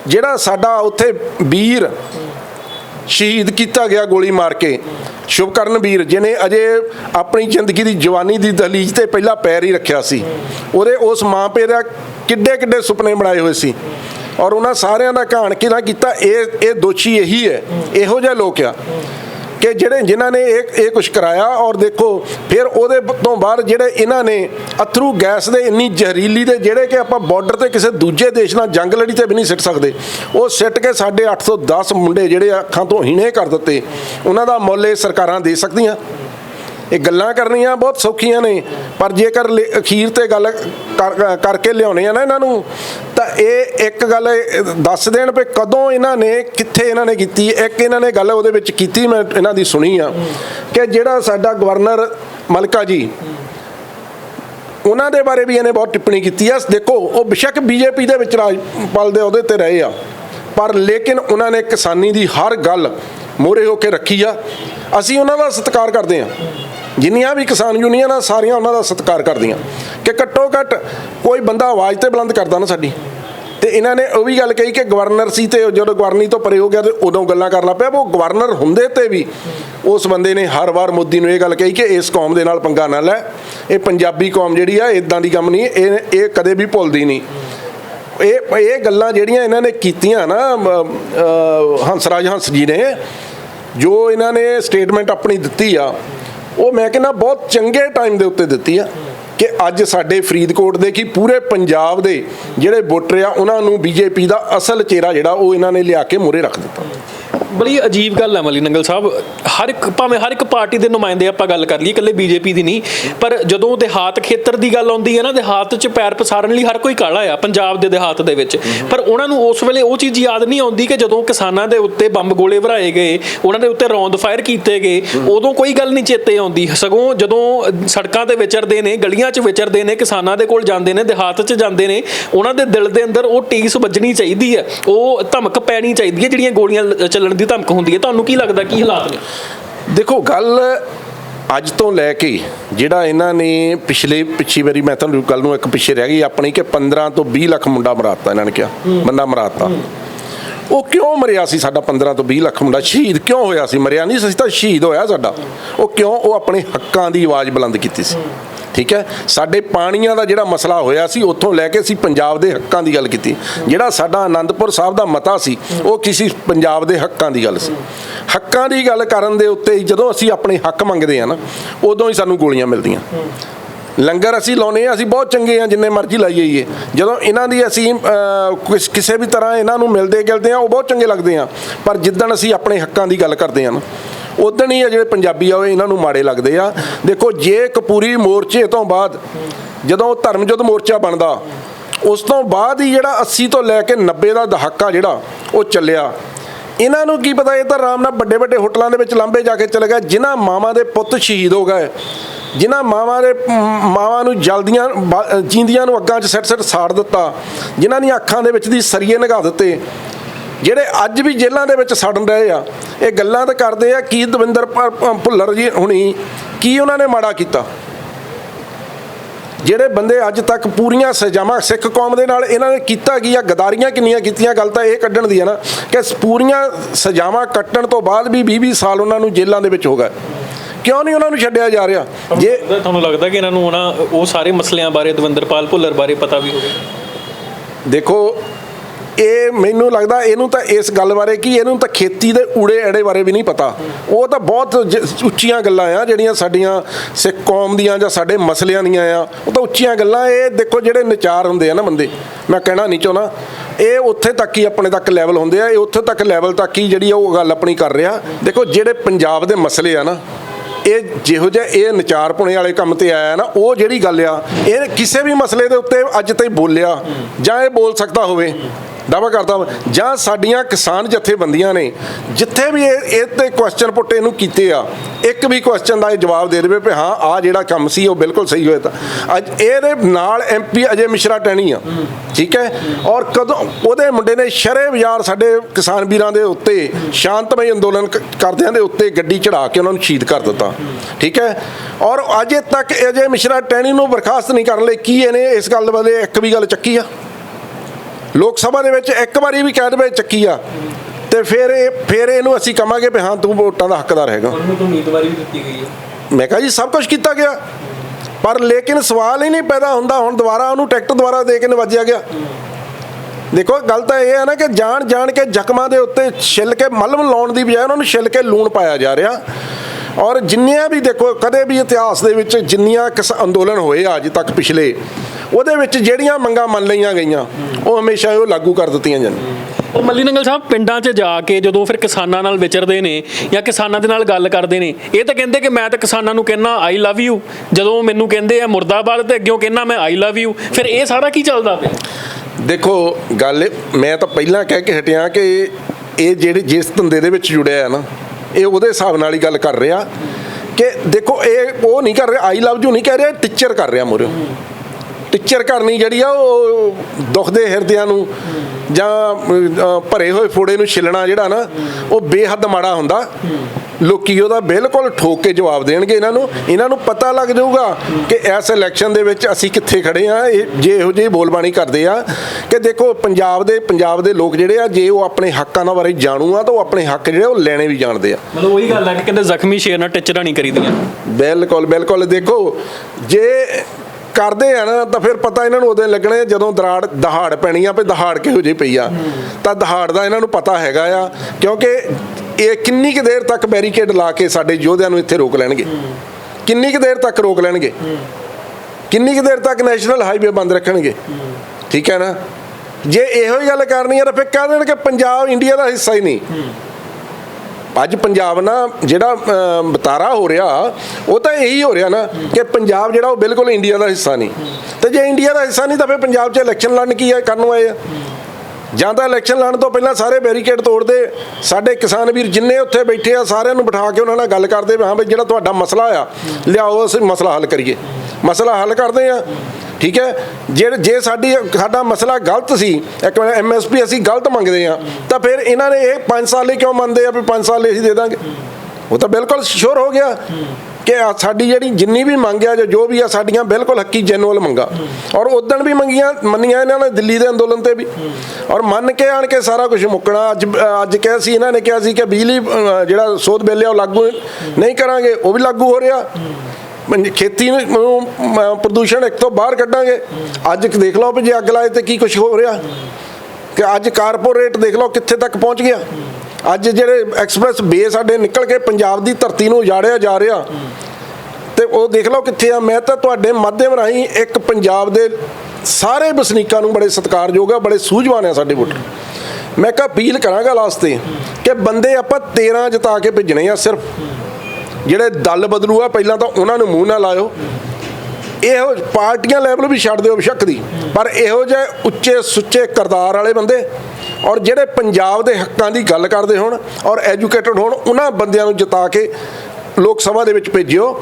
ਜਿਹੜਾ ਸਾਡਾ ਉੱਥੇ ਵੀਰ ਸ਼ਹੀਦ ਕੀਤਾ ਗਿਆ ਗੋਲੀ ਮਾਰ ਕੇ ਸ਼ੁਭਕਰਨ ਵੀਰ ਜਿਨੇ ਅਜੇ ਆਪਣੀ ਜ਼ਿੰਦਗੀ ਦੀ ਜਵਾਨੀ ਦੀ ਦਹਲੀਜ਼ ਤੇ ਪਹਿਲਾ ਪੈਰ ਹੀ ਰੱਖਿਆ ਸੀ। ਉਹਦੇ ਉਸ ਮਾਂ ਪਿਓ ਦਾ ਕਿੱਡੇ ਕਿੱਡੇ ਸੁਪਨੇ ਬਣਾਏ ਹੋਏ ਸੀ। ਔਰ ਉਹਨਾਂ ਸਾਰਿਆਂ ਦਾ ਘਾਣ ਕਿਹਦਾ ਕੀਤਾ? ਇਹ ਇਹ ਦੋਸ਼ੀ ਇਹੀ ਹੈ। ਇਹੋ ਜਿਹੇ ਲੋਕ ਆ। ਕਿ ਜਿਹੜੇ ਜਿਨ੍ਹਾਂ ਨੇ ਇਹ ਇਹ ਕੁਝ ਕਰਾਇਆ ਔਰ ਦੇਖੋ, ਫਿਰ ਉਹਦੇ ਤੋਂ ਬਾਅਦ ਜਿਹੜੇ ਇਹਨਾਂ ਨੇ ਅਥਰੂ ਗੈਸ ਦੇ ਇੰਨੀ ਜ਼ਹਿਰੀਲੀ ਦੇ ਜਿਹੜੇ ਕਿ ਆਪਾਂ ਬਾਰਡਰ ਤੇ ਕਿਸੇ ਦੂਜੇ ਦੇਸ਼ ਨਾਲ ਜੰਗ ਲੜੀ ਤੇ ਵੀ ਨਹੀਂ ਸਿੱਟ ਸਕਦੇ, ਉਹ ਸਿੱਟ ਕੇ ਸਾਡੇ 810 ਮੁੰਡੇ ਜਿਹੜੇ ਅੱਖਾਂ ਤੋਂ ਹੀਣੇ ਕਰ ਦਿੱਤੇ। ਉਹਨਾਂ ਦਾ ਮੁੱਲ ਇਹ ਸਰਕਾਰਾਂ ਦੇ ਸਕਦੀਆਂ। ਇਹ ਗੱਲਾਂ ਕਰਨੀਆਂ ਬਹੁਤ ਸੌਖੀਆਂ ਨੇ, ਪਰ ਜੇਕਰ ਲੇ- ਅਖੀਰ ਤੇ ਗੱਲ ਕਰ- ਕਰਕੇ ਲਿਆਉਣੇ ਆ ਨਾ ਇਹਨਾਂ ਨੂੰ, ਤਾਂ ਇਹ ਇੱਕ ਗੱਲ ਦੱਸ ਦੇਣ ਵੀ ਕਦੋਂ ਇਹਨਾਂ ਨੇ, ਕਿੱਥੇ ਇਹਨਾਂ ਨੇ ਕੀਤੀ, ਇੱਕ ਇਹਨਾਂ ਨੇ ਗੱਲ ਉਹਦੇ ਵਿੱਚ ਕੀਤੀ, ਮੈਂ ਇਹਨਾਂ ਦੀ ਸੁਣੀ ਆ, ਕਿ ਜਿਹੜਾ ਸਾਡਾ ਗਵਰਨਰ ਮਲਕਾ ਜੀ, ਉਹਨਾਂ ਦੇ ਬਾਰੇ ਵੀ ਇਹਨੇ ਬਹੁਤ ਟਿੱਪਣੀ ਕੀਤੀ ਆ, ਦੇਖੋ, ਉਹ ਬਿਸ਼ੱਕ ਬੀਜੇਪੀ ਦੇ ਵਿੱਚ ਰਾਜਪਾਲ ਦੇ ਉਹਦੇ ਤੇ ਰਹੇ ਆ, ਪਰ ਲੇਕਿਨ ਉਹਨਾਂ ਨੇ ਕਿਸਾਨੀ ਦੀ ਹਰ ਗੱਲ ਮੋਰੇ ਹੋ ਕੇ ਰੱਖੀ ਆ, ਅਸੀਂ ਉਹਨਾਂ ਦਾ ਸਤਿਕਾਰ ਕਰਦੇ ਆ। ਜਿੰਨੀਆਂ ਵੀ ਕਿਸਾਨ ਯੂਨੀਅਨ ਆ ਸਾਰੀਆਂ ਉਹਨਾਂ ਦਾ ਸਤਿਕਾਰ ਕਰਦੀਆਂ ਕਿ ਘੱਟੋ ਘੱਟ ਕੋਈ ਬੰਦਾ ਆਵਾਜ਼ ਤੇ ਬੁਲੰਦ ਕਰਦਾ ਨਾ ਸਾਡੀ। ਤੇ ਇਹਨਾਂ ਨੇ ਉਹ ਵੀ ਗੱਲ ਕਹੀ ਕਿ ਗਵਰਨਰ ਸੀ ਤੇ ਜਦੋਂ ਗਵਰਨੀ ਤੋਂ ਪਰੇ ਹੋ ਗਿਆ ਤੇ ਉਦੋਂ ਗੱਲਾਂ ਕਰਨਾ ਪਿਆ ਉਹ ਗਵਰਨਰ ਹੁੰਦੇ ਤੇ ਵੀ ਉਸ ਬੰਦੇ ਨੇ ਹਰ ਵਾਰ ਮੋਦੀ ਨੂੰ ਇਹ ਗੱਲ ਕਹੀ ਕਿ ਇਸ ਕੌਮ ਦੇ ਨਾਲ ਪੰਗਾ ਨਾ ਲੈ। ਇਹ ਪੰਜਾਬੀ ਕੌਮ ਜਿਹੜੀ ਆ ਇਦਾਂ ਦੀ ਕੰਮ ਨਹੀਂ ਇਹ ਇਹ ਕਦੇ ਵੀ ਭੁੱਲਦੀ ਨਹੀਂ। ਇਹ ਇਹ ਗੱਲਾਂ ਜਿਹੜੀਆਂ ਇਹਨਾਂ ਨੇ ਕੀਤੀਆਂ ਨਾ ਅਮ, ਅ, ਹੰਸਰਾਜ ਹੰਸ ਜੀ ਨੇ ਜੋ ਇਹਨਾਂ ਨੇ ਸਟੇਟਮੈਂਟ ਆਪਣੀ ਦਿੱਤੀ ਆ ਉਹ ਮੈਂ ਕਹਿੰਦਾ ਬਹੁਤ ਚੰਗੇ ਟਾਈਮ ਦੇ ਉੱਤੇ ਦਿੱਤੀ ਆ ਕਿ ਅੱਜ ਸਾਡੇ ਫਰੀਦਕੋਟ ਦੇ ਕੀ ਪੂਰੇ ਪੰਜਾਬ ਦੇ ਜਿਹੜੇ ਵੋਟਰ ਆ, ਉਹਨਾਂ ਨੂੰ ਬੀਜੇਪੀ ਦਾ ਅਸਲ ਚਿਹਰਾ ਜਿਹੜਾ ਉਹ ਇਹਨਾਂ ਨੇ ਲਿਆ ਕੇ ਮੂਹਰੇ ਰੱਖ ਦਿੱਤਾ। ਬੜੀ ਅਜੀਬ ਗੱਲ ਹੈ ਮਲੀ ਨੰਗਲ ਸਾਹਿਬ। ਹਰ ਇੱਕ, ਭਾਵੇਂ ਹਰ ਇੱਕ ਪਾਰਟੀ ਦੇ ਨੁਮਾਇੰਦੇ ਆਪਾਂ ਗੱਲ ਕਰ ਲਈਏ, ਇਕੱਲੇ ਬੀਜੇਪੀ ਦੀ ਨਹੀਂ, ਪਰ ਜਦੋਂ ਦੇਹਾਤ ਖੇਤਰ ਦੀ ਗੱਲ ਆਉਂਦੀ ਹੈ ਨਾ, ਦਿਹਾਤ 'ਚ ਪੈਰ ਪਸਾਰਨ ਲਈ ਹਰ ਕੋਈ ਕਾਲਾ ਆ, ਪੰਜਾਬ ਦੇ ਦਿਹਾਤ ਦੇ ਵਿੱਚ। ਪਰ ਉਹਨਾਂ ਨੂੰ ਉਸ ਵੇਲੇ ਉਹ ਚੀਜ਼ ਯਾਦ ਨਹੀਂ ਆਉਂਦੀ ਕਿ ਜਦੋਂ ਕਿਸਾਨਾਂ ਦੇ ਉੱਤੇ ਬੰਬ ਗੋਲੇ ਵਰਾਏ ਗਏ, ਉਹਨਾਂ ਦੇ ਉੱਤੇ ਰੌਂਦ ਫਾਇਰ ਕੀਤੇ ਗਏ, ਉਦੋਂ ਕੋਈ ਗੱਲ ਨਹੀਂ ਚੇਤੇ ਆਉਂਦੀ। ਸਗੋਂ ਜਦੋਂ ਸੜਕਾਂ ਤੇ ਵਿਚਰਦੇ ਨੇ, ਗਲੀਆਂ 'ਚ ਵਿਚਰਦੇ ਨੇ, ਕਿਸਾਨਾਂ ਦੇ ਕੋਲ ਜਾਂਦੇ ਨੇ, ਦੇਹਾਤ 'ਚ ਜਾਂਦੇ ਨੇ, ਉਹਨਾਂ ਦੇ ਦਿਲ ਦੇ ਅੰਦਰ ਉਹ ਟੀਸ ਵੱਜਣੀ ਚਾਹੀਦੀ ਹੈ। ਉਹ ਧਮਕ ਪੈਣੀ ਚਾਹੀਦੀ ਹੈ ਜਿਹੜੀਆਂ ਗੋਲੀਆਂ ਚੱਲਣ ਦੀ ਧਮਕ ਹੁੰਦੀ ਹੈ। ਤੁਹਾਨੂੰ ਕੀ ਲੱਗਦਾ ਕੀ ਹਾਲਾਤ ਨੇ? ਦੇਖੋ ਗੱਲ ਅੱਜ ਤੋਂ ਲੈ ਕੇ ਜਿਹੜਾ ਇਹਨਾਂ ਨੇ ਪਿਛਲੇ ਪਿਛੀ ਵਾਰੀ ਮੈਂ ਤੁਹਾਨੂੰ ਗੱਲ ਨੂੰ ਇੱਕ ਪਿੱਛੇ ਰਹਿ ਗਈ ਆਪਣੀ ਕਿ 15 ਤੋਂ 20 ਲੱਖ ਮੁੰਡਾ ਮਰਾਤਾ ਇਹਨਾਂ ਨੇ ਕਿਹਾ ਬੰਦਾ ਮਰਾਤਾ। ਉਹ ਕਿਉਂ ਮਰਿਆ ਸੀ ਸਾਡਾ 15 ਤੋਂ 20 ਲੱਖ ਮੁੰਡਾ? ਸ਼ਹੀਦ ਕਿਉਂ ਹੋਇਆ ਸੀ? ਮਰਿਆ ਨਹੀਂ ਸੀ ਤਾਂ ਸ਼ਹੀਦ ਹੋਇਆ ਸਾਡਾ। ਉਹ ਕਿਉਂ? ਉਹ ਆਪਣੇ ਹੱਕਾਂ ਦੀ ਆਵਾਜ਼ ਬੁਲੰਦ ਕੀਤੀ ਸੀ। ਠੀਕ ਹੈ? ਸਾਡੇ ਪਾਣੀਆਂ ਦਾ ਜਿਹੜਾ ਮਸਲਾ ਹੋਇਆ ਸੀ, ਉੱਥੋਂ ਲੈ ਕੇ ਅਸੀਂ ਪੰਜਾਬ ਦੇ ਹੱਕਾਂ ਦੀ ਗੱਲ ਕੀਤੀ। ਜਿਹੜਾ ਸਾਡਾ ਆਨੰਦਪੁਰ ਸਾਹਿਬ ਦਾ ਮਤਾ ਸੀ, ਉਹ ਕਿਸੇ ਪੰਜਾਬ ਦੇ ਹੱਕਾਂ ਦੀ ਗੱਲ ਸੀ। ਹੱਕਾਂ ਦੀ ਗੱਲ ਕਰਨ ਦੇ ਉੱਤੇ ਜਦੋਂ ਅਸੀਂ ਆਪਣੇ ਹੱਕ ਮੰਗਦੇ ਆ ਨਾ, ਉਦੋਂ ਹੀ ਸਾਨੂੰ ਗੋਲੀਆਂ ਮਿਲਦੀਆਂ। ਲੰਗਰ ਅਸੀਂ ਲਾਉਨੇ ਆ ਅਸੀਂ ਬਹੁਤ ਚੰਗੇ ਆ ਜਿੰਨੇ ਮਰਜ਼ੀ ਲਾਈ ਜਾਈਏ ਜਦੋਂ ਇਹਨਾਂ ਦੀ ਅਸੀਂ ਕਿਸ- ਕਿਸੇ ਵੀ ਤਰ੍ਹਾਂ ਇਹਨਾਂ ਨੂੰ ਮਿਲਦੇ ਗਿਲਦੇ ਆ ਉਹ ਬਹੁਤ ਚੰਗੇ ਲੱਗਦੇ ਆ ਪਰ ਜਿੱਦਣ ਅਸੀਂ ਆਪਣੇ ਹੱਕਾਂ ਦੀ ਗੱਲ ਕਰਦੇ ਆ ਨਾ ਉਦੋਂ ਹੀ ਆ ਜਿਹੜੇ ਪੰਜਾਬੀ ਆ, ਉਹ ਇਹਨਾਂ ਨੂੰ ਮਾੜੇ ਲੱਗਦੇ ਆ। ਦੇਖੋ, ਜੇ ਕਪੂਰੀ ਮੋਰਚੇ ਤੋਂ ਬਾਅਦ ਜਦੋਂ ਧਰਮ ਯੁੱਧ ਮੋਰਚਾ ਬਣਦਾ, ਉਸ ਤੋਂ ਬਾਅਦ ਹੀ ਜਿਹੜਾ 80 ਤੋਂ ਲੈ ਕੇ 90 ਦਾ ਦਹਾਕਾ ਜਿਹੜਾ, ਉਹ ਚੱਲਿਆ। ਇਹਨਾਂ ਨੂੰ ਕੀ ਪਤਾ, ਇਹ ਤਾਂ ਆਰਾਮ ਨਾਲ ਵੱਡੇ ਵੱਡੇ ਹੋਟਲਾਂ ਦੇ ਵਿੱਚ ਲਾਂਬੇ ਜਾ ਕੇ ਚਲੇ ਗਏ, ਜਿਨ੍ਹਾਂ ਮਾਵਾਂ ਦੇ ਪੁੱਤ ਸ਼ਹੀਦ ਹੋ ਗਏ, ਜਿਨ੍ਹਾਂ ਮਾਵਾਂ ਦੇ ਮਾਵਾਂ ਨੂੰ ਜਲਦੀਆਂ, ਬਾ- ਜੀਂਦੀਆਂ ਨੂੰ ਅੱਗਾਂ 'ਚ ਸਿੱਟ ਸਿੱਟ ਸਾੜ ਦਿੱਤਾ, ਜਿਨ੍ਹਾਂ ਦੀਆਂ ਅੱਖਾਂ ਦੇ ਵਿੱਚ ਦੀ ਸਰੀਏ ਨਿਗਾ ਦਿੱਤੇ ਜਿਹੜੇ ਅੱਜ ਵੀ ਜੇਲ੍ਹਾਂ ਦੇ ਵਿੱਚ ਸੜਨ ਰਹੇ ਆ ਇਹ ਗੱਲਾਂ ਤਾਂ ਕਰਦੇ ਆ ਕੀ ਦਵਿੰਦਰ ਭੁੱਲਰ ਜੀ ਹੁਣੀ ਕੀ ਉਹਨਾਂ ਨੇ ਮਾੜਾ ਕੀਤਾ? ਜਿਹੜੇ ਬੰਦੇ ਅੱਜ ਤੱਕ ਪੂਰੀਆਂ ਸਜ਼ਾਵਾਂ ਸਿੱਖ ਕੌਮ ਦੇ ਨਾਲ ਇਹਨਾਂ ਨੇ ਕੀਤਾ ਕੀ ਆ ਗਦਾਰੀਆਂ ਕਿੰਨੀਆਂ ਕੀਤੀਆਂ ਗੱਲ ਤਾਂ ਇਹ ਕੱਢਣ ਦੀ ਹੈ ਨਾ ਕਿ ਪੂਰੀਆਂ ਸਜ਼ਾਵਾਂ ਕੱਟਣ ਤੋਂ ਬਾਅਦ ਵੀ 20 20 ਸਾਲ ਉਹਨਾਂ ਨੂੰ ਜੇਲ੍ਹਾਂ ਦੇ ਵਿੱਚ ਹੋ ਗਏ। ਕਿਉਂ ਨਹੀਂ ਉਹਨਾਂ ਨੂੰ ਛੱਡਿਆ ਜਾ ਰਿਹਾ? ਜੇ ਤੁਹਾਨੂੰ ਲੱਗਦਾ ਕਿ ਇਹਨਾਂ ਨੂੰ ਉਹਨਾਂ ਉਹ ਸਾਰੇ ਮਸਲਿਆਂ ਬਾਰੇ ਦਵਿੰਦਰਪਾਲ ਭੁੱਲਰ ਬਾਰੇ ਪਤਾ ਵੀ ਹੋਵੇ? ਦੇਖੋ ਇਹ ਮੈਨੂੰ ਲੱਗਦਾ ਇਹਨੂੰ ਤਾਂ ਇਸ ਗੱਲ ਬਾਰੇ ਕੀ, ਇਹਨੂੰ ਤਾਂ ਖੇਤੀ ਦੇ ਊੜੇ ਐੜੇ ਬਾਰੇ ਵੀ ਨਹੀਂ ਪਤਾ। ਉਹ ਤਾਂ ਬਹੁਤ ਜ- ਉੱਚੀਆਂ ਗੱਲਾਂ ਆ, ਜਿਹੜੀਆਂ ਸਾਡੀਆਂ ਸਿੱਖ ਕੌਮ ਦੀਆਂ ਜਾਂ ਸਾਡੇ ਮਸਲਿਆਂ ਦੀਆਂ ਆ। ਉਹ ਤਾਂ ਉੱਚੀਆਂ ਗੱਲਾਂ, ਇਹ ਦੇਖੋ ਜਿਹੜੇ ਨਚਾਰ ਹੁੰਦੇ ਆ ਨਾ ਬੰਦੇ। ਮੈਂ ਕਹਿਣਾ ਨਹੀਂ ਚਾਹੁੰਦਾ। ਇਹ ਉੱਥੇ ਤੱਕ ਹੀ ਆਪਣੇ ਤੱਕ ਲੈਵਲ ਹੁੰਦੇ ਆ, ਇਹ ਉੱਥੇ ਤੱਕ ਲੈਵਲ ਤੱਕ ਹੀ ਜਿਹੜੀ ਆ ਉਹ ਗੱਲ ਆਪਣੀ ਕਰ ਰਿਹਾ। ਦੇਖੋ ਜਿਹੜੇ ਪੰਜਾਬ ਦੇ ਮਸਲੇ ਆ ਨਾ, ਇਹ ਜਿਹੋ ਜਿਹਾ ਇਹ ਨਚਾਰ ਪੁਣੇ ਵਾਲੇ ਕੰਮ ਤੇ ਆਇਆ ਨਾ, ਉਹ ਜਿਹੜੀ ਗੱਲ ਆ, ਇਹ ਕਿਸੇ ਵੀ ਮਸਲੇ ਦੇ ਉੱਤੇ ਅੱਜ ਤਾਈਂ ਬੋਲਿਆ, ਜਾਂ ਇਹ ਬੋਲ ਸਕਦਾ ਹੋਵੇ। ਦਾਵਾ ਕਰਦਾ ਵਾਂ। ਜਾਂ ਸਾਡੀਆਂ ਕਿਸਾਨ ਜਥੇਬੰਦੀਆਂ ਨੇ ਜਿੱਥੇ ਵੀ ਇਹ ਇਹ ਤੇ ਕੁਐਸਚਨ ਪੁੱਟ ਇਹਨੂੰ ਕੀਤੇ ਆ, ਇੱਕ ਵੀ ਕੁਐਸਚਨ ਦਾ ਇਹ ਜਵਾਬ ਦੇ ਦੇਵੇ ਵੀ ਹਾਂ ਆ ਜਿਹੜਾ ਕੰਮ ਸੀ ਉਹ ਬਿਲਕੁਲ ਸਹੀ ਹੋਇਆ ਤਾਂ। ਅੱਜ ਇਹਦੇ ਨਾਲ ਐਮਪੀ ਅਜੇ ਮਿਸ਼ਰਾ ਟੈਣੀ ਆ, ਠੀਕ ਹੈ? ਔਰ ਕਦੋਂ, ਉਹਦੇ ਮੁੰਡੇ ਨੇ ਸ਼ਰੇ ਬਾਜ਼ਾਰ ਸਾਡੇ ਕਿਸਾਨ ਵੀਰਾਂ ਦੇ ਉੱਤੇ ਸ਼ਾਂਤਮਈ ਅੰਦੋਲਨ ਕਰਦਿਆਂ ਦੇ ਉੱਤੇ ਗੱਡੀ ਚੜਾ ਕੇ ਉਹਨਾਂ ਨੂੰ ਸ਼ਹੀਦ ਕਰ ਦਿੱਤਾ, ਠੀਕ ਹੈ? ਔਰ ਅਜੇ ਤੱਕ ਅਜੇ ਮਿਸ਼ਰਾ ਟੈਣੀ ਨੂੰ ਬਰਖਾਸਤ ਨਹੀਂ ਕਰਨ ਲਈ ਕੀ ਇਹਨੇ ਇਸ ਗੱਲ ਬਾਰੇ ਇੱਕ ਵੀ ਗੱਲ ਚੱਕੀ ਆ? ਲੋਕ ਸਭਾ ਦੇ ਵਿੱਚ ਇੱਕ ਵਾਰੀ ਵੀ ਕਹਿ ਦੇਵੇ ਚੱਕੀ ਆ ਤੇ ਫਿਰ ਇਹ ਫਿਰ ਇਹਨੂੰ ਅਸੀਂ ਕਵਾਂਗੇ ਵੀ ਹਾਂ ਤੂੰ ਵੋਟਾਂ ਦਾ ਹੱਕਦਾਰ ਹੈਗਾ। ਉਹਨੂੰ ਤਾਂ ਉਮੀਦਵਾਰੀ ਵੀ ਦਿੱਤੀ ਗਈ ਹੈ। ਮੈਂ ਕਹਾਂ ਜੀ ਸਭ ਕੁਝ ਕੀਤਾ ਗਿਆ। ਪਰ ਲੇਕਿਨ ਸਵਾਲ ਹੀ ਨਹੀਂ ਪੈਦਾ ਹੁੰਦਾ ਹੁਣ ਦੁਬਾਰਾ ਉਹਨੂੰ ਟਿਕਟ ਦੁਬਾਰਾ ਦੇ ਕੇ ਨਵਾਜਿਆ ਗਿਆ। ਦੇਖੋ ਗੱਲ ਤਾਂ ਇਹ ਹੈ ਨਾ ਕਿ ਜਾਣ ਜਾਣ ਕੇ ਜ਼ਖਮਾਂ ਦੇ ਉੱਤੇ ਛਿੱਲ ਕੇ ਮਲਮ ਲਾਉਣ ਦੀ ਬਜਾਏ ਉਹਨਾਂ ਨੂੰ ਛਿੱਲ ਕੇ ਲੂਣ ਪਾਇਆ ਜਾ ਰਿਹਾ। ਔਰ ਜਿੰਨੀਆਂ ਵੀ ਦੇਖੋ ਕਦੇ ਵੀ ਇਤਿਹਾਸ ਦੇ ਵਿੱਚ ਜਿੰਨੀਆਂ ਕਿਸ ਅੰਦੋਲਨ ਹੋਏ ਆ ਅੱਜ ਤੱਕ ਪਿਛਲੇ ਉਹਦੇ ਵਿੱਚ ਜਿਹੜੀਆਂ ਮੰਗਾਂ ਮੰਨ ਲਈਆਂ ਗਈਆਂ ਉਹ ਹਮੇਸ਼ਾ ਉਹ ਲਾਗੂ ਕਰ ਦਿੱਤੀਆਂ ਜਾਂਦੀਆਂ ਉਹ ਮੱਲੀ ਨੰਗਲ ਸਾਹਿਬ ਪਿੰਡਾਂ 'ਚ ਜਾ ਕੇ ਜਦੋਂ ਫਿਰ ਕਿਸਾਨਾਂ ਨਾਲ ਵਿਚਰਦੇ ਨੇ ਜਾਂ ਕਿਸਾਨਾਂ ਦੇ ਨਾਲ ਗੱਲ ਕਰਦੇ ਨੇ ਇਹ ਤਾਂ ਕਹਿੰਦੇ ਕਿ ਮੈਂ ਤਾਂ ਕਿਸਾਨਾਂ ਨੂੰ ਕਹਿੰਦਾ ਆਈ ਲਵ ਯੂ ਜਦੋਂ ਮੈਨੂੰ ਕਹਿੰਦੇ ਆ ਮੁਰਦਾਬਾਦ ਤੇ ਅੱਗਿਓਂ ਕਹਿੰਦਾ ਮੈਂ ਆਈ ਲਵ ਯੂ ਫਿਰ ਇਹ ਸਾਰਾ ਕੀ ਚੱਲਦਾ ਪਿਆ? ਦੇਖੋ ਗੱਲ ਮੈਂ ਤਾਂ ਪਹਿਲਾਂ ਕਹਿ ਕੇ ਹਟਿਆ ਕਿ ਇਹ ਜਿਹੜੇ ਜਿਸ ਧੰਦੇ ਦੇ ਵਿੱਚ ਜੁੜਿਆ ਹੈ ਨਾ ਇਹ ਉਹਦੇ ਹਿਸਾਬ ਨਾਲ ਹੀ ਗੱਲ ਕਰ ਰਿਹਾ ਕਿ ਦੇਖੋ ਇਹ ਉਹ ਨਹੀਂ ਕਰ ਰਿਹਾ ਆਈ ਲਵ ਯੂ ਨਹੀਂ ਕਹਿ ਰਿਹਾ ਟੀਚਰ ਕਰ ਰਿਹਾ ਮੋਰੇ। ਟੀਚਰ ਕਰਨੀ ਜਿਹੜੀ ਆ, ਉਹ ਦੁਖਦੇ ਹਿਰਦਿਆਂ ਨੂੰ ਜਾਂ ਭਰੇ ਹੋਏ ਫੋੜੇ ਨੂੰ ਛਿੱਲਣਾ ਜਿਹੜਾ ਨਾ, ਉਹ ਬੇਹੱਦ ਮਾੜਾ ਹੁੰਦਾ। ਲੋਕੀ ਉਹਦਾ ਬਿਲਕੁਲ ਠੋਕ ਕੇ ਜਵਾਬ ਦੇਣਗੇ ਇਹਨਾਂ ਨੂੰ। ਇਹਨਾਂ ਨੂੰ ਪਤਾ ਲੱਗ ਜਾਊਗਾ ਕਿ ਇਸ ਇਲੈਕਸ਼ਨ ਦੇ ਵਿੱਚ ਅਸੀਂ ਕਿੱਥੇ ਖੜੇ ਆ ਇਹ ਜੇ ਇਹੋ ਜਿਹੀ ਬੋਲਬਾਣੀ ਕਰਦੇ ਆ ਕਿ ਦੇਖੋ ਪੰਜਾਬ ਦੇ ਪੰਜਾਬ ਦੇ ਲੋਕ ਜਿਹੜੇ ਆ ਜੇ ਉਹ ਆਪਣੇ ਹੱਕਾਂ ਦੇ ਬਾਰੇ ਜਾਣੂ ਆ ਤਾਂ ਉਹ ਆਪਣੇ ਹੱਕ ਜਿਹੜੇ ਉਹ ਲੈਣੇ ਵੀ ਜਾਣਦੇ ਆ। ਮਤਲਬ ਉਹੀ ਗੱਲ ਹੈ ਕਿ ਕਹਿੰਦੇ ਜ਼ਖਮੀ ਸ਼ੇਰ ਨਾਲ ਟਿਚਰਾਂ ਨਹੀਂ ਕਰੀਦੀਆਂ। ਬਿਲਕੁਲ ਬਿਲਕੁਲ। ਦੇਖੋ ਜੇ ਕਰਦੇ ਆ ਨਾ ਤਾਂ ਫਿਰ ਪਤਾ ਇਹਨਾਂ ਨੂੰ ਉਦੋਂ ਲੱਗਣਾ ਜਦੋਂ ਦਰਾੜ ਦਹਾੜ ਪੈਣੀ ਆ ਵੀ ਦਹਾੜ ਕਿਹੋ ਜਿਹੀ ਪਈ ਆ। ਤਾਂ ਦਹਾੜ ਦਾ ਇਹਨਾਂ ਨੂੰ ਪਤਾ ਹੈਗਾ ਆ ਕਿਉਂਕਿ ਇਹ ਕਿੰਨੀ ਕੁ ਦੇਰ ਤੱਕ ਬੈਰੀਕੇਡ ਲਾ ਕੇ ਸਾਡੇ ਯੋਧਿਆਂ ਨੂੰ ਇੱਥੇ ਰੋਕ ਲੈਣਗੇ? ਕਿੰਨੀ ਕੁ ਦੇਰ ਤੱਕ ਰੋਕ ਲੈਣਗੇ? ਕਿੰਨੀ ਕੁ ਦੇਰ ਤੱਕ ਨੈਸ਼ਨਲ ਹਾਈਵੇ ਬੰਦ ਰੱਖਣਗੇ? ਠੀਕ ਹੈ ਨਾ? ਜੇ ਇਹੋ ਹੀ ਗੱਲ ਕਰਨੀ ਹੈ ਤਾਂ ਫਿਰ ਕਹਿ ਦੇਣ ਕਿ ਪੰਜਾਬ ਇੰਡੀਆ ਦਾ ਹਿੱਸਾ ਹੀ ਨਹੀਂ। ਅੱਜ ਪੰਜਾਬ ਨਾ ਜਿਹੜਾ ਅ, ਬਤਾਰਾ ਹੋ ਰਿਹਾ ਉਹ ਤਾਂ ਇਹੀ ਹੋ ਰਿਹਾ ਨਾ ਕਿ ਪੰਜਾਬ ਜਿਹੜਾ ਉਹ ਬਿਲਕੁਲ ਇੰਡੀਆ ਦਾ ਹਿੱਸਾ ਨਹੀਂ। ਤੇ ਜੇ ਇੰਡੀਆ ਦਾ ਹਿੱਸਾ ਨਹੀਂ ਤਾਂ ਫਿਰ ਪੰਜਾਬ 'ਚ ਇਲੈਕਸ਼ਨ ਲੜਨ ਕੀ ਹੈ? ਕਰਨ ਨੂੰ ਆਏ ਆ। ਜਾਂ ਤਾਂ ਇਲੈਕਸ਼ਨ ਲੜਨ ਤੋਂ ਪਹਿਲਾਂ ਸਾਰੇ ਬੈਰੀਕੇਡ ਤੋੜਦੇ, ਸਾਡੇ ਕਿਸਾਨ ਵੀਰ ਜਿੰਨੇ ਉੱਥੇ ਬੈਠੇ ਆ, ਸਾਰਿਆਂ ਨੂੰ ਬਿਠਾ ਕੇ ਉਹਨਾਂ ਨਾਲ ਗੱਲ ਕਰਦੇ ਵੀ ਹਾਂ ਵੀ ਜਿਹੜਾ ਤੁਹਾਡਾ ਮਸਲਾ ਆ, ਲਿਆਓ, ਅਸੀਂ ਮਸਲਾ ਹੱਲ ਕਰੀਏ। ਮਸਲਾ ਹੱਲ ਕਰਦੇ ਆ, ਠੀਕ ਹੈ? ਜੇ ਜੇ ਸਾਡੀ, ਸਾਡਾ ਮਸਲਾ ਗਲਤ ਸੀ, ਇੱਕ ਮਿੰਟ ਐਮਐਸਪੀ ਅਸੀਂ ਗਲਤ ਮੰਗਦੇ ਆ, ਤਾਂ ਫਿਰ ਇਹਨਾਂ ਨੇ ਇਹ 5 ਸਾਲ ਲਈ ਕਿਉਂ ਮੰਨਦੇ ਆ ਵੀ 5 ਸਾਲ ਲਈ ਅਸੀਂ ਦੇ ਦਾਂਗੇ? ਉਹ ਤਾਂ ਬਿਲਕੁਲ ਸ਼ੋਰ ਹੋ ਗਿਆ। ਕਿ ਸਾਡੀ ਜਿਹੜੀ ਜਿੰਨੀ ਵੀ ਮੰਗ ਆ ਜਾਂ ਜੋ ਵੀ ਆ ਸਾਡੀਆਂ ਬਿਲਕੁਲ ਹੱਕੀ ਜੈਨੂਅਲ ਮੰਗਾ। ਔਰ ਉਦੋਂ ਵੀ ਮੰਗੀਆਂ, ਮੰਨੀਆਂ ਇਹਨਾਂ ਨੇ ਦਿੱਲੀ ਦੇ ਅੰਦੋਲਨ ਤੇ ਵੀ। ਔਰ ਮੰਨ ਕੇ ਆਣ ਕੇ ਸਾਰਾ ਕੁਝ ਮੁੱਕਣਾ, ਅੱਜ ਅੱਜ ਕਿਹਾ ਸੀ, ਇਹਨਾਂ ਨੇ ਕਿਹਾ ਸੀ ਕਿ ਬਿਜਲੀ ਜਿਹੜਾ ਸੋਧ ਬਿੱਲ ਆ ਉਹ ਲਾਗੂ ਨਹੀਂ ਕਰਾਂਗੇ, ਉਹ ਵੀ ਲਾਗੂ ਹੋ ਰਿਹਾ। ਖੇਤੀ ਨੂੰ ਪ੍ਰਦੂਸ਼ਣ ਇੱਕ ਤੋਂ ਬਾਹਰ ਕੱਢਾਂਗੇ। ਅੱਜ ਦੇਖ ਲਓ ਵੀ ਜੇ ਅੱਗ ਲਾਏ ਤੇ ਕੀ ਕੁਝ ਹੋ ਰਿਹਾ। ਕਿ ਅੱਜ ਕਾਰਪੋਰੇਟ ਦੇਖ ਲਓ ਕਿੱਥੇ ਤੱਕ ਪਹੁੰਚ ਗਿਆ। ਅੱਜ ਜਿਹੜੇ ਐਕਸਪ੍ਰੈਸ ਵੇ ਸਾਡੇ ਨਿਕਲ ਕੇ ਪੰਜਾਬ ਦੀ ਧਰਤੀ ਨੂੰ ਉਜਾੜਿਆ ਜਾ ਰਿਹਾ, ਤੇ ਉਹ ਦੇਖ ਲਓ ਕਿੱਥੇ ਆ। ਮੈਂ ਤਾਂ ਤੁਹਾਡੇ ਮਾਧਿਅਮ ਰਾਹੀਂ ਇੱਕ ਪੰਜਾਬ ਦੇ ਸਾਰੇ ਵਸਨੀਕਾਂ ਨੂੰ ਬੜੇ ਸਤਿਕਾਰਯੋਗ ਆ, ਬੜੇ ਸੂਝਵਾਨ ਆ ਸਾਡੇ ਵੋਟਰ ਮੈਂ ਕਹਾ ਅਪੀਲ ਕਰਾਂਗਾ ਲਾਸਟ ਤੇ ਕਿ ਬੰਦੇ ਆਪਾਂ 13 ਜਿਤਾ ਕੇ ਭੇਜਣੇ ਆ ਸਿਰਫ। ਜਿਹੜੇ ਦਲ ਬਦਲੂ ਆ, ਪਹਿਲਾਂ ਤਾਂ ਉਹਨਾਂ ਨੂੰ ਮੂੰਹ ਨਾ ਲਾਇਓ। ਇਹੋ ਪਾਰਟੀਆਂ ਲੈਵਲ ਵੀ ਛੱਡ ਦਿਓ ਬੇਸ਼ੱਕ ਦੀ। ਪਰ ਇਹੋ ਜਿਹੇ ਉੱਚੇ ਸੁੱਚੇ ਕਰਦਾਰ ਵਾਲੇ ਬੰਦੇ ਔਰ ਜਿਹੜੇ ਪੰਜਾਬ ਦੇ ਹੱਕਾਂ ਦੀ ਗੱਲ ਕਰਦੇ ਹੋਣ ਔਰ ਐਜੂਕੇਟਡ ਹੋਣ, ਉਹਨਾਂ ਬੰਦਿਆਂ ਨੂੰ ਜਿਤਾ ਕੇ ਲੋਕ ਸਭਾ ਦੇ ਵਿੱਚ ਭੇਜਿਓ,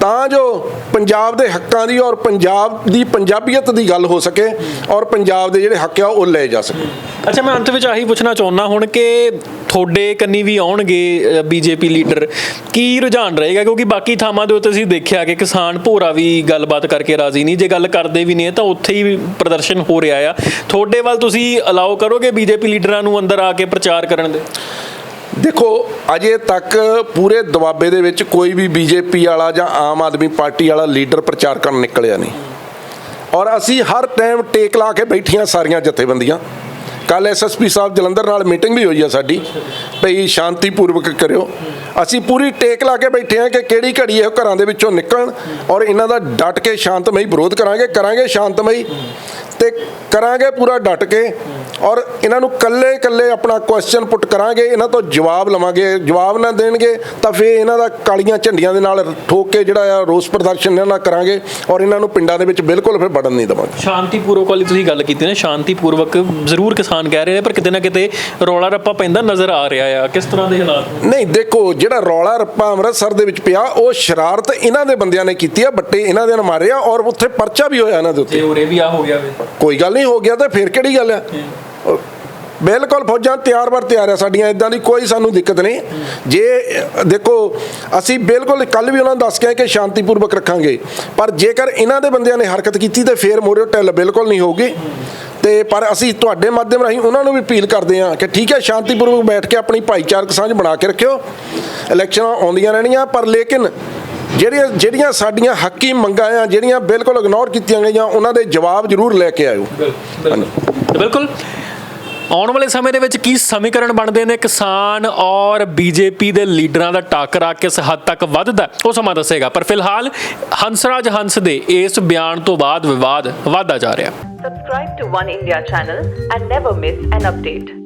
ਤਾਂ ਜੋ ਪੰਜਾਬ ਦੇ ਹੱਕਾਂ ਦੀ ਔਰ ਪੰਜਾਬ ਦੀ ਪੰਜਾਬੀਅਤ ਦੀ ਗੱਲ ਹੋ ਸਕੇ ਔਰ ਪੰਜਾਬ ਦੇ ਜਿਹੜੇ ਹੱਕ ਆ ਉਹ ਲਏ ਜਾ ਸਕੇ। ਅੱਛਾ, ਮੈਂ ਅੰਤ ਵਿੱਚ ਆਹੀ ਪੁੱਛਣਾ ਚਾਹੁੰਦਾ ਹੁਣ ਕਿ ਤੁਹਾਡੇ ਕੰਨੀ ਵੀ ਆਉਣਗੇ ਬੀਜੇਪੀ ਲੀਡਰ। ਕੀ ਰੁਝਾਨ ਰਹੇਗਾ? ਕਿਉਂਕਿ ਬਾਕੀ ਥਾਵਾਂ ਦੇ ਉੱਤੇ ਅਸੀਂ ਦੇਖਿਆ ਕਿ ਕਿਸਾਨ ਭੋਰਾ ਵੀ ਗੱਲਬਾਤ ਕਰਕੇ ਰਾਜ਼ੀ ਨਹੀਂ। ਜੇ ਗੱਲ ਕਰਦੇ ਵੀ ਨੇ, ਤਾਂ ਉੱਥੇ ਹੀ ਪ੍ਰਦਰਸ਼ਨ ਹੋ ਰਿਹਾ ਆ। ਤੁਹਾਡੇ ਵੱਲ ਤੁਸੀਂ ਅਲਾਉ ਕਰੋਗੇ ਬੀਜੇਪੀ ਲੀਡਰਾਂ ਨੂੰ ਅੰਦਰ ਆ ਕੇ ਪ੍ਰਚਾਰ ਕਰਨ ਦੇ? ਦੇਖੋ, ਅਜੇ ਤੱਕ ਪੂਰੇ ਦਬਾਬੇ ਦੇ ਵਿੱਚ ਕੋਈ ਵੀ ਬੀਜੇਪੀ ਵਾਲਾ ਜਾਂ ਆਮ ਆਦਮੀ ਪਾਰਟੀ ਵਾਲਾ ਲੀਡਰ ਪ੍ਰਚਾਰ ਕਰਨ ਨਿਕਲਿਆ ਨਹੀਂ। ਔਰ ਅਸੀਂ ਹਰ ਟਾਈਮ ਟੇਕ ਲਾ ਕੇ ਬੈਠੀਆਂ ਸਾਰੀਆਂ ਜਥੇਬੰਦੀਆਂ। ਕੱਲ ਐਸਐਸਪੀ ਸਾਹਿਬ ਜਲੰਧਰ ਨਾਲ ਮੀਟਿੰਗ ਵੀ ਹੋਈ ਆ ਸਾਡੀ। ਭਈ ਸ਼ਾਂਤੀਪੂਰਵਕ ਕਰਿਓ। ਅਸੀਂ ਪੂਰੀ ਟੇਕ ਲਾ ਕੇ ਬੈਠੇ ਆ ਕਿ ਕਿਹੜੀ ਘੜੀ ਇਹ ਘਰਾਂ ਦੇ ਵਿੱਚੋਂ ਨਿਕਲਣ ਔਰ ਇਹਨਾਂ ਦਾ ਡਟ ਕੇ ਸ਼ਾਂਤਮਈ ਵਿਰੋਧ ਕਰਾਂਗੇ ਕਰਾਂਗੇ ਸ਼ਾਂਤਮਈ। ਤੇ ਕਰਾਂਗੇ ਪੂਰਾ ਡਟ ਕੇ ਔਰ ਇਹਨਾਂ ਨੂੰ ਕੱਲੇ ਕੱਲੇ ਆਪਣਾ ਕੁਐਸਚਨ ਪੁੱਟ ਕਰਾਂਗੇ ਇਹਨਾਂ ਤੋਂ ਜਵਾਬ ਲਵਾਂਗੇ ਜਵਾਬ ਨਾ ਦੇਣਗੇ ਤਾਂ ਫਿਰ ਇਹਨਾਂ ਦਾ ਕਾਲੀਆਂ ਝੰਡੀਆਂ ਦੇ ਨਾਲ ਠੋਕ ਕੇ ਜਿਹੜਾ ਆ ਰੋਸ ਪ੍ਰਦਰਸ਼ਨ ਇਹਨਾਂ ਨਾਲ ਕਰਾਂਗੇ ਔਰ ਇਹਨਾਂ ਨੂੰ ਪਿੰਡਾਂ ਦੇ ਵਿੱਚ ਬਿਲਕੁਲ ਫਿਰ ਵੜਨ ਨਹੀਂ ਦੇਵਾਂਗੇ। ਸ਼ਾਂਤੀਪੂਰਵਕ ਵਾਲੀ ਤੁਸੀਂ ਗੱਲ ਕੀਤੀ ਨਾ ਸ਼ਾਂਤੀਪੂਰਵਕ ਜ਼ਰੂਰ ਕਿਸਾਨ ਕਹਿ ਰਹੇ ਨੇ ਪਰ ਕਿਤੇ ਨਾ ਕਿਤੇ ਰੌਲਾ ਰੱਪਾ ਪੈਂਦਾ ਨਜ਼ਰ ਆ ਰਿਹਾ ਆ। ਕਿਸ ਤਰ੍ਹਾਂ ਦੇ ਹਾਲਾਤ ਨਹੀਂ ਦੇਖੋ ਜਿਹੜਾ ਰੌਲਾ ਰੱਪਾ ਅੰਮ੍ਰਿਤਸਰ ਦੇ ਵਿੱਚ ਪਿਆ ਉਹ ਸ਼ਰਾਰਤ ਇਹਨਾਂ ਦੇ ਬੰਦਿਆਂ ਨੇ ਕੀਤੀ ਆ ਬੱਟੇ ਇਹਨਾਂ ਦੇ ਨੇ ਮਾਰੇ ਆ ਔਰ ਉੱਥੇ ਪਰਚਾ ਵੀ ਹੋਇਆ ਇਹਨਾਂ ਦੇ ਉੱਤੇ। ਤੇ ਉਰੇ ਵੀ ਆ ਹੋ ਗਿਆ ਵੇ। ਕੋਈ ਗੱਲ ਨਹੀਂ ਹੋ ਗਿਆ ਤਾਂ ਫਿਰ ਕਿਹੜੀ ਗੱਲ ਆ? ਬਿਲਕੁਲ ਫੌਜਾਂ ਤਿਆਰ ਬਰ ਤਿਆਰ ਆ ਸਾਡੀਆਂ ਇਦਾਂ ਦੀ ਕੋਈ ਸਾਨੂੰ ਦਿੱਕਤ ਨਹੀਂ। ਜੇ ਦੇਖੋ ਅਸੀਂ ਬਿਲਕੁਲ ਕੱਲ ਵੀ ਉਹਨਾਂ ਨੂੰ ਦੱਸ ਕੇ ਕਿ ਸ਼ਾਂਤੀਪੂਰਵਕ ਰੱਖਾਂਗੇ। ਪਰ ਜੇਕਰ ਇਹਨਾਂ ਦੇ ਬੰਦਿਆਂ ਨੇ ਹਰਕਤ ਕੀਤੀ ਤੇ ਫੇਰ ਮੋਰੇ ਢਿੱਲ ਬਿਲਕੁਲ ਨਹੀਂ ਹੋਊਗੀ। ਤੇ ਪਰ ਅਸੀਂ ਤੁਹਾਡੇ ਮਾਧਿਅਮ ਰਾਹੀਂ ਉਹਨਾਂ ਨੂੰ ਵੀ ਅਪੀਲ ਕਰਦੇ ਹਾਂ ਕਿ ਠੀਕ ਹੈ ਸ਼ਾਂਤੀਪੂਰਵਕ ਬੈਠ ਕੇ ਆਪਣੀ ਭਾਈਚਾਰਕ ਸਾਂਝ ਬਣਾ ਕੇ ਰੱਖਿਓ। ਇਲੈਕਸ਼ਨਾਂ ਆਉਂਦੀਆਂ ਰਹਿਣੀਆਂ ਪਰ ਲੇਕਿਨ ਜਿਹੜੀਆਂ ਜਿਹੜੀਆਂ ਸਾਡੀਆਂ ਹੱਕੀ ਮੰਗਾਂ ਆ ਜਿਹੜੀਆਂ ਬਿਲਕੁਲ ਇਗਨੋਰ ਕੀਤੀਆਂ ਗਈਆਂ ਉਹਨਾਂ ਦੇ ਜਵਾਬ ਜ਼ਰੂਰ ਲੈ ਕੇ ਆਇਓ। ਬਿਲਕੁਲ ਆਉਣ ਵਾਲੇ ਸਮੇਂ ਦੇ ਵਿੱਚ ਕੀ ਸਮੀਕਰਨ ਬਣਦੇ ਨੇ? ਕਿਸਾਨ ਔਰ ਬੀਜੇਪੀ ਦੇ ਲੀਡਰਾਂ ਦਾ ਟਾਕਰਾ ਕਿਸ ਹੱਦ ਤੱਕ ਵੱਧਦਾ? ਉਹ ਸਮਾਂ ਦੱਸੇਗਾ ਪਰ ਫਿਲਹਾਲ ਹੰਸਰਾਜ ਹੰਸ ਦੇ ਇਸ ਬਿਆਨ ਤੋਂ ਬਾਅਦ ਵਿਵਾਦ ਵਧਦਾ ਜਾ ਰਿਹਾ। Subscribe to One India channel and never miss an update.